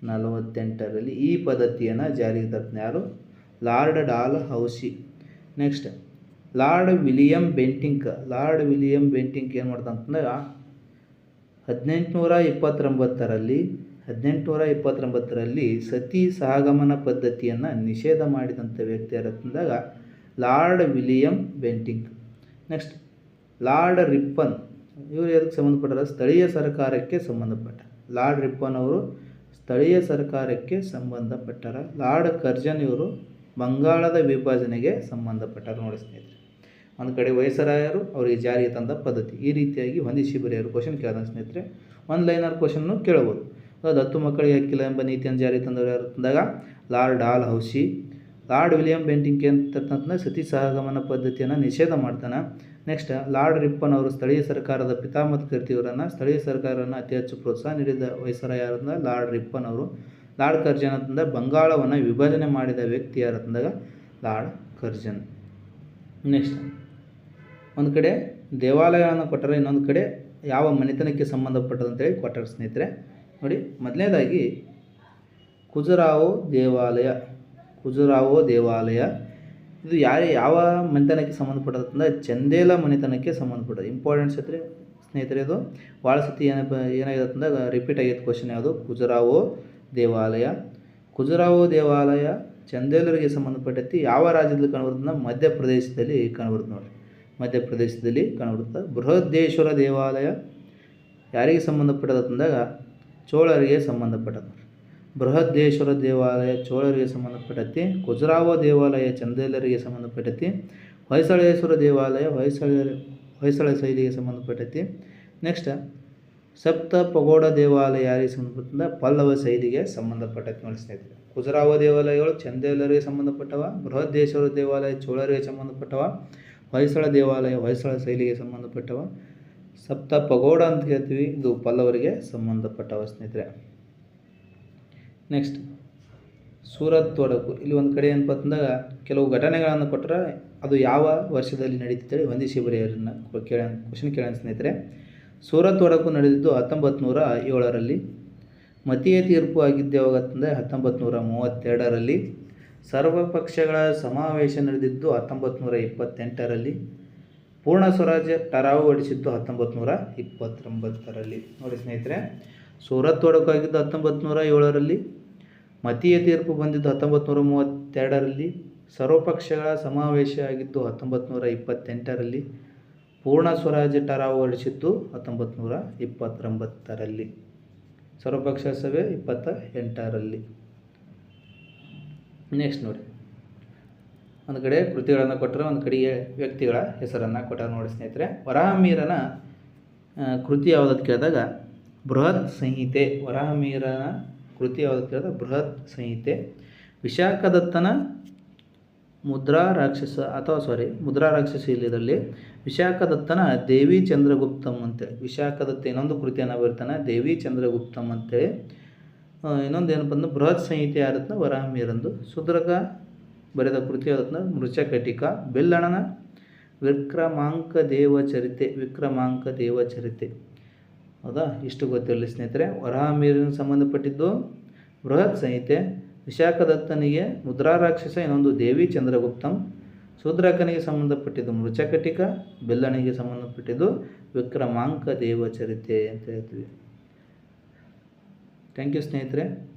ನಲವತ್ತೆಂಟರಲ್ಲಿ ಈ ಪದ್ಧತಿಯನ್ನು ಜಾರಿಗೆ ತರ್ತಾನೆ ಯಾರು? Lord Dalhousie. Next Lord William Bentinck Lord William Bentinck ಏನು ಮಾಡ್ದ ಅಂತಂದಾಗ ಹದಿನೆಂಟುನೂರ ಇಪ್ಪತ್ತೊಂಬತ್ತರಲ್ಲಿ ಹದಿನೆಂಟುನೂರ ಇಪ್ಪತ್ತೊಂಬತ್ತರಲ್ಲಿ ಸತಿ ಸಹಗಮನ ಪದ್ಧತಿಯನ್ನು ನಿಷೇಧ ಮಾಡಿದಂಥ ವ್ಯಕ್ತಿ ಅಂತಂದಾಗ Lord William Bentinck next Lord Ripon ಇವರು ಯಾರಿಗೆ ಸಂಬಂಧಪಟ್ಟಾರ? ಸ್ಥಳೀಯ ಸರ್ಕಾರಕ್ಕೆ ಸಂಬಂಧಪಟ್ಟ. ಲಾರ್ಡ್ ರಿಪ್ಪನ್ ಅವರು ಸ್ಥಳೀಯ ಸರ್ಕಾರಕ್ಕೆ ಸಂಬಂಧಪಟ್ಟಾರ. ಲಾರ್ಡ್ ಕರ್ಜನ್ ಇವರು ಬಂಗಾಳದ ವಿಭಜನೆಗೆ ಸಂಬಂಧಪಟ್ಟ ನೋಡಿ ಸ್ನೇಹಿತರೆ. ಒಂದು ಕಡೆ ವಯಸ್ಸರಾಯರು ಅವರಿಗೆ ಜಾರಿಗೆ ತಂದ ಪದ್ಧತಿ. ಈ ರೀತಿಯಾಗಿ ಹೊಂದಿಸಿ ಬರೆಯೋರು ಕ್ವಶನ್ ಕೇಳಿದ ಸ್ನೇಹಿತರೆ, ಒಂದು ಲೈನರ್ ಕ್ವಶನ್ನು ಕೇಳಬಹುದು. ಅದು ಹತ್ತು ಮಕ್ಕಳಿಗೆ ಹಕ್ಕಿಲ್ಲ ಎಂಬ ನೀತಿಯನ್ನು ಜಾರಿ ತಂದವರು ಯಾರು? ತಂದಾಗ Lord Dalhousie. Lord William Bentinck ಅಂತಕ್ಕಂಥ ಸತಿ ಸಹಗಮನ ಪದ್ಧತಿಯನ್ನು ನಿಷೇಧ ಮಾಡ್ತಾನೆ. ನೆಕ್ಸ್ಟ್ ಲಾರ್ಡ್ ರಿಪ್ಪನ್ ಅವರು ಸ್ಥಳೀಯ ಸರ್ಕಾರದ ಪಿತಾಮತ್ ಕರ್ತಿಯವರನ್ನು, ಸ್ಥಳೀಯ ಸರ್ಕಾರವನ್ನು ಅತಿ ಹೆಚ್ಚು ಪ್ರೋತ್ಸಾಹ ನೀಡಿದ ವಯಸ್ಸರ ಲಾರ್ಡ್ ರಿಪ್ಪನ್ ಅವರು ಲಾರ್ಡ್ ಕರ್ಜನ್ ಅಂತಂದ ಬಂಗಾಳವನ್ನು ವಿಭಜನೆ ಮಾಡಿದ ವ್ಯಕ್ತಿ ಯಾರು ಅಂತಂದಾಗ ಲಾರ್ಡ್ ಕರ್ಜನ್ ನೆಕ್ಸ್ಟ್ ಒಂದು ಕಡೆ ದೇವಾಲಯಗಳನ್ನು ಕೊಟ್ಟರೆ ಇನ್ನೊಂದು ಕಡೆ ಯಾವ ಮನೆತನಕ್ಕೆ ಸಂಬಂಧಪಟ್ಟದಂತೇಳಿ ಕೊಟ್ಟರೆ ಸ್ನೇಹಿತರೆ. ನೋಡಿ, ಮೊದಲನೇದಾಗಿ ಕುಜರಾವು ದೇವಾಲಯ. ಕುಜರಾವು ದೇವಾಲಯ. ಇದು ಯಾರ ಯಾವ ಮನೆತನಕ್ಕೆ ಸಂಬಂಧಪಟ್ಟದಂತಂದ್ರೆ ಚಂದೇಲ ಮನೆತನಕ್ಕೆ ಸಂಬಂಧಪಟ್ಟದ ಇಂಪಾರ್ಟೆಂಟ್ಸ್ ಐತ್ರಿ ಸ್ನೇಹಿತರೆ ಇದು. ಭಾಳ ಸತಿ ಏನಪ್ಪ ಏನಾಗಿದೆ ಅಂತಂದ್ರೆ ರಿಪೀಟ್ ಆಗೈತೆ ಕ್ವಶನ್ ಯಾವುದು? ಖುಜುರಾವೋ ದೇವಾಲಯ ಖುಜುರಾವು ದೇವಾಲಯ, ಚಂದೇಲರಿಗೆ ಸಂಬಂಧಪಟ್ಟಂತೆ ಯಾವ ರಾಜ್ಯದಲ್ಲಿ ಕಾಣಬರುತ್ತೆ ಮಧ್ಯಪ್ರದೇಶದಲ್ಲಿ ಕಾಣಬರುತ್ತೆ ನೋಡಿ. ಮಧ್ಯಪ್ರದೇಶದಲ್ಲಿ ಕಾಣಬರುತ್ತೆ ಬೃಹದೇಶ್ವರ ದೇವಾಲಯ ಯಾರಿಗೆ ಸಂಬಂಧಪಟ್ಟದಂದಾಗ ಚೋಳರಿಗೆ ಸಂಬಂಧಪಟ್ಟದ ಬೃಹದೇಶ್ವರ ದೇವಾಲಯ ಚೋಳರಿಗೆ ಸಂಬಂಧಪಟ್ಟಂತೆ ಖುಜುರಾವೋ ದೇವಾಲಯ ಚಂದೇಲರಿಗೆ ಸಂಬಂಧಪಟ್ಟೈತಿ, ಹೊಯ್ಸಳೇಶ್ವರ ದೇವಾಲಯ ಹೊಯ್ಸಳ ಹೊಯ್ಸಳ ಶೈಲಿಗೆ ಸಂಬಂಧಪಟ್ಟೈತಿ. ನೆಕ್ಸ್ಟ್ ಸಪ್ತ ಪಗೋಡ ದೇವಾಲಯ ಯಾರಿಗೆ ಸಂಬಂಧಪಟ್ಟದ ಪಲ್ಲವ ಶೈಲಿಗೆ ಸಂಬಂಧಪಟ್ಟಂತೆ ನೋಡಿ ಸ್ನೇಹಿತರೆ ಖುಜರಾವ ದೇವಾಲಯಗಳು ಚಂದೇಲರಿಗೆ ಸಂಬಂಧಪಟ್ಟವ ಬೃಹದೇಶ್ವರ ದೇವಾಲಯ ಚೋಳರಿಗೆ ಸಂಬಂಧಪಟ್ಟವ, ಹೊಯ್ಸಳ ದೇವಾಲಯ ಹೊಯ್ಸಳ ಶೈಲಿಗೆ ಸಂಬಂಧಪಟ್ಟವ ಸಪ್ತ ಪಗೋಡ ಅಂತ ಹೇಳ್ತೀವಿ ಇದು ಪಲ್ಲವರಿಗೆ ಸಂಬಂಧಪಟ್ಟವ ಸ್ನೇಹಿತರೆ. ನೆಕ್ಸ್ಟ್ ಸೂರತ್ ತೊಡಕು. ಇಲ್ಲಿ ಒಂದು ಕಡೆ ಏನಪ್ಪ ಅಂತಂದಾಗ, ಕೆಲವು ಘಟನೆಗಳನ್ನು ಕೊಟ್ಟರೆ ಅದು ಯಾವ ವರ್ಷದಲ್ಲಿ ನಡೀತಿದ್ದೇಳಿ ಹೊಂದಿಸಿ ಬರೆಯೋರನ್ನ ಕೇಳ ಕ್ವಶನ್ ಕೇಳೋಣ ಸ್ನೇಹಿತರೆ. ಸೂರತ್ ಒಡಕು ನಡೆದಿದ್ದು ಹತ್ತೊಂಬತ್ತು ನೂರ ಏಳರಲ್ಲಿ, ಮತೀಯ ತೀರ್ಪು ಆಗಿದ್ದು ಯಾವಾಗತ್ತಂದರೆ ಹತ್ತೊಂಬತ್ತು ನೂರ ಮೂವತ್ತೆರಡರಲ್ಲಿ, ಸರ್ವಪಕ್ಷಗಳ ಸಮಾವೇಶ ನಡೆದಿದ್ದು ಹತ್ತೊಂಬತ್ತು ನೂರ ಇಪ್ಪತ್ತೆಂಟರಲ್ಲಿ, ಪೂರ್ಣ ಸ್ವರಾಜ್ಯ ಟರಾವು ಹೊಡಿಸಿದ್ದು ಹತ್ತೊಂಬತ್ತು ನೂರ ಇಪ್ಪತ್ತೊಂಬತ್ತರಲ್ಲಿ. ನೋಡಿ ಸ್ನೇಹಿತರೆ ಸೂರತ್ ಒಡಕು ಆಗಿದ್ದು ಹತ್ತೊಂಬತ್ತು ನೂರ ಏಳರಲ್ಲಿ, ಮತೀಯ ತೀರ್ಪು ಬಂದಿದ್ದು ಹತ್ತೊಂಬತ್ತು ನೂರ ಮೂವತ್ತೆರಡರಲ್ಲಿ, ಸರ್ವಪಕ್ಷಗಳ ಸಮಾವೇಶ ಆಗಿದ್ದು ಹತ್ತೊಂಬತ್ತು ನೂರ ಇಪ್ಪತ್ತೆಂಟರಲ್ಲಿ ಪೂರ್ಣ ಸ್ವರಾಜ್ಯ ಠರಾವು ಹೊರಡಿಸಿದ್ದು ಹತ್ತೊಂಬತ್ತು ನೂರ ಇಪ್ಪತ್ತೊಂಬತ್ತರಲ್ಲಿ. ಸರ್ವಪಕ್ಷ ಸಭೆ ಇಪ್ಪತ್ತ ಎಂಟರಲ್ಲಿ ನೆಕ್ಸ್ಟ್ ನೋಡಿ. ಒಂದು ಕಡೆ ಕೃತಿಗಳನ್ನು ಕೊಟ್ಟರೆ ಒಂದು ಕಡೆಗೆ ವ್ಯಕ್ತಿಗಳ ಹೆಸರನ್ನು ಕೊಟ್ಟರು ನೋಡಿ ಸ್ನೇಹಿತರೆ. ವರಾಹಮೀರನ ಕೃತಿ ಯಾವುದಂತ ಕೇಳಿದಾಗ ಬೃಹತ್ ಸಂಹಿತೆ. ವರಾಹಮೀರನ ಕೃತಿ ಯಾವುದಂತ ಕೇಳಿದಾಗ ಬೃಹತ್ ಸಂಹಿತೆ. ವಿಶಾಖದತ್ತನ ಮುದ್ರಾ ರಾಕ್ಷಸ ಅಥವಾ ಸಾರಿ ಮುದ್ರಾ ರಾಕ್ಷಸ ಇದರಲ್ಲಿ ವಿಶಾಖದತ್ತನ ದೇವಿ ಚಂದ್ರಗುಪ್ತಮ್ ಅಂತೇಳಿ. ವಿಶಾಖದತ್ತ ಇನ್ನೊಂದು ಕೃತಿಯನ್ನು ಬರೀತಾನೆ, ದೇವಿ ಚಂದ್ರಗುಪ್ತಮ್ ಅಂತೇಳಿ. ಇನ್ನೊಂದು ಏನಪ್ಪ ಅಂದ್ರೆ ಬೃಹತ್ ಸಂಹಿತೆ ಯಾರತ್ನ ವರಾಹಮೀರಂದು ಸುದ್ರಗ ಬರೆದ ಕೃತಿ ಯಾವ್ದತ್ನ ಮೃಚಕಟಿಕ ಬೆಲ್ಲಣನ ವಿಕ್ರಮಾಂಕ ದೇವ ಚರಿತೆ, ವಿಕ್ರಮಾಂಕ ದೇವಚರಿತೆ ಹೌದಾ? ಇಷ್ಟು ಗೊತ್ತಿರಲಿ ಸ್ನೇಹಿತರೆ. ವರಾಹಮೀರನ ಸಂಬಂಧಪಟ್ಟಿದ್ದು ಬೃಹತ್ ಸಂಹಿತೆ. ವಿಶಾಖದತ್ತನಿಗೆ ಮುದ್ರಾರಾಕ್ಷಸ ಇನ್ನೊಂದು ದೇವಿ ಚಂದ್ರಗುಪ್ತಂ. ಶೂದ್ರಕನಿಗೆ ಸಂಬಂಧಪಟ್ಟಿದ್ದು ಮೃಚಕಟಿಕ, ಬೆಲ್ಲಣಿಗೆ ಸಂಬಂಧಪಟ್ಟಿದ್ದು ವಿಕ್ರಮಾಂಕ ದೇವಚರಿತೆ ಅಂತ ಹೇಳ್ತೀವಿ. ಥ್ಯಾಂಕ್ ಯು ಸ್ನೇಹಿತರೆ.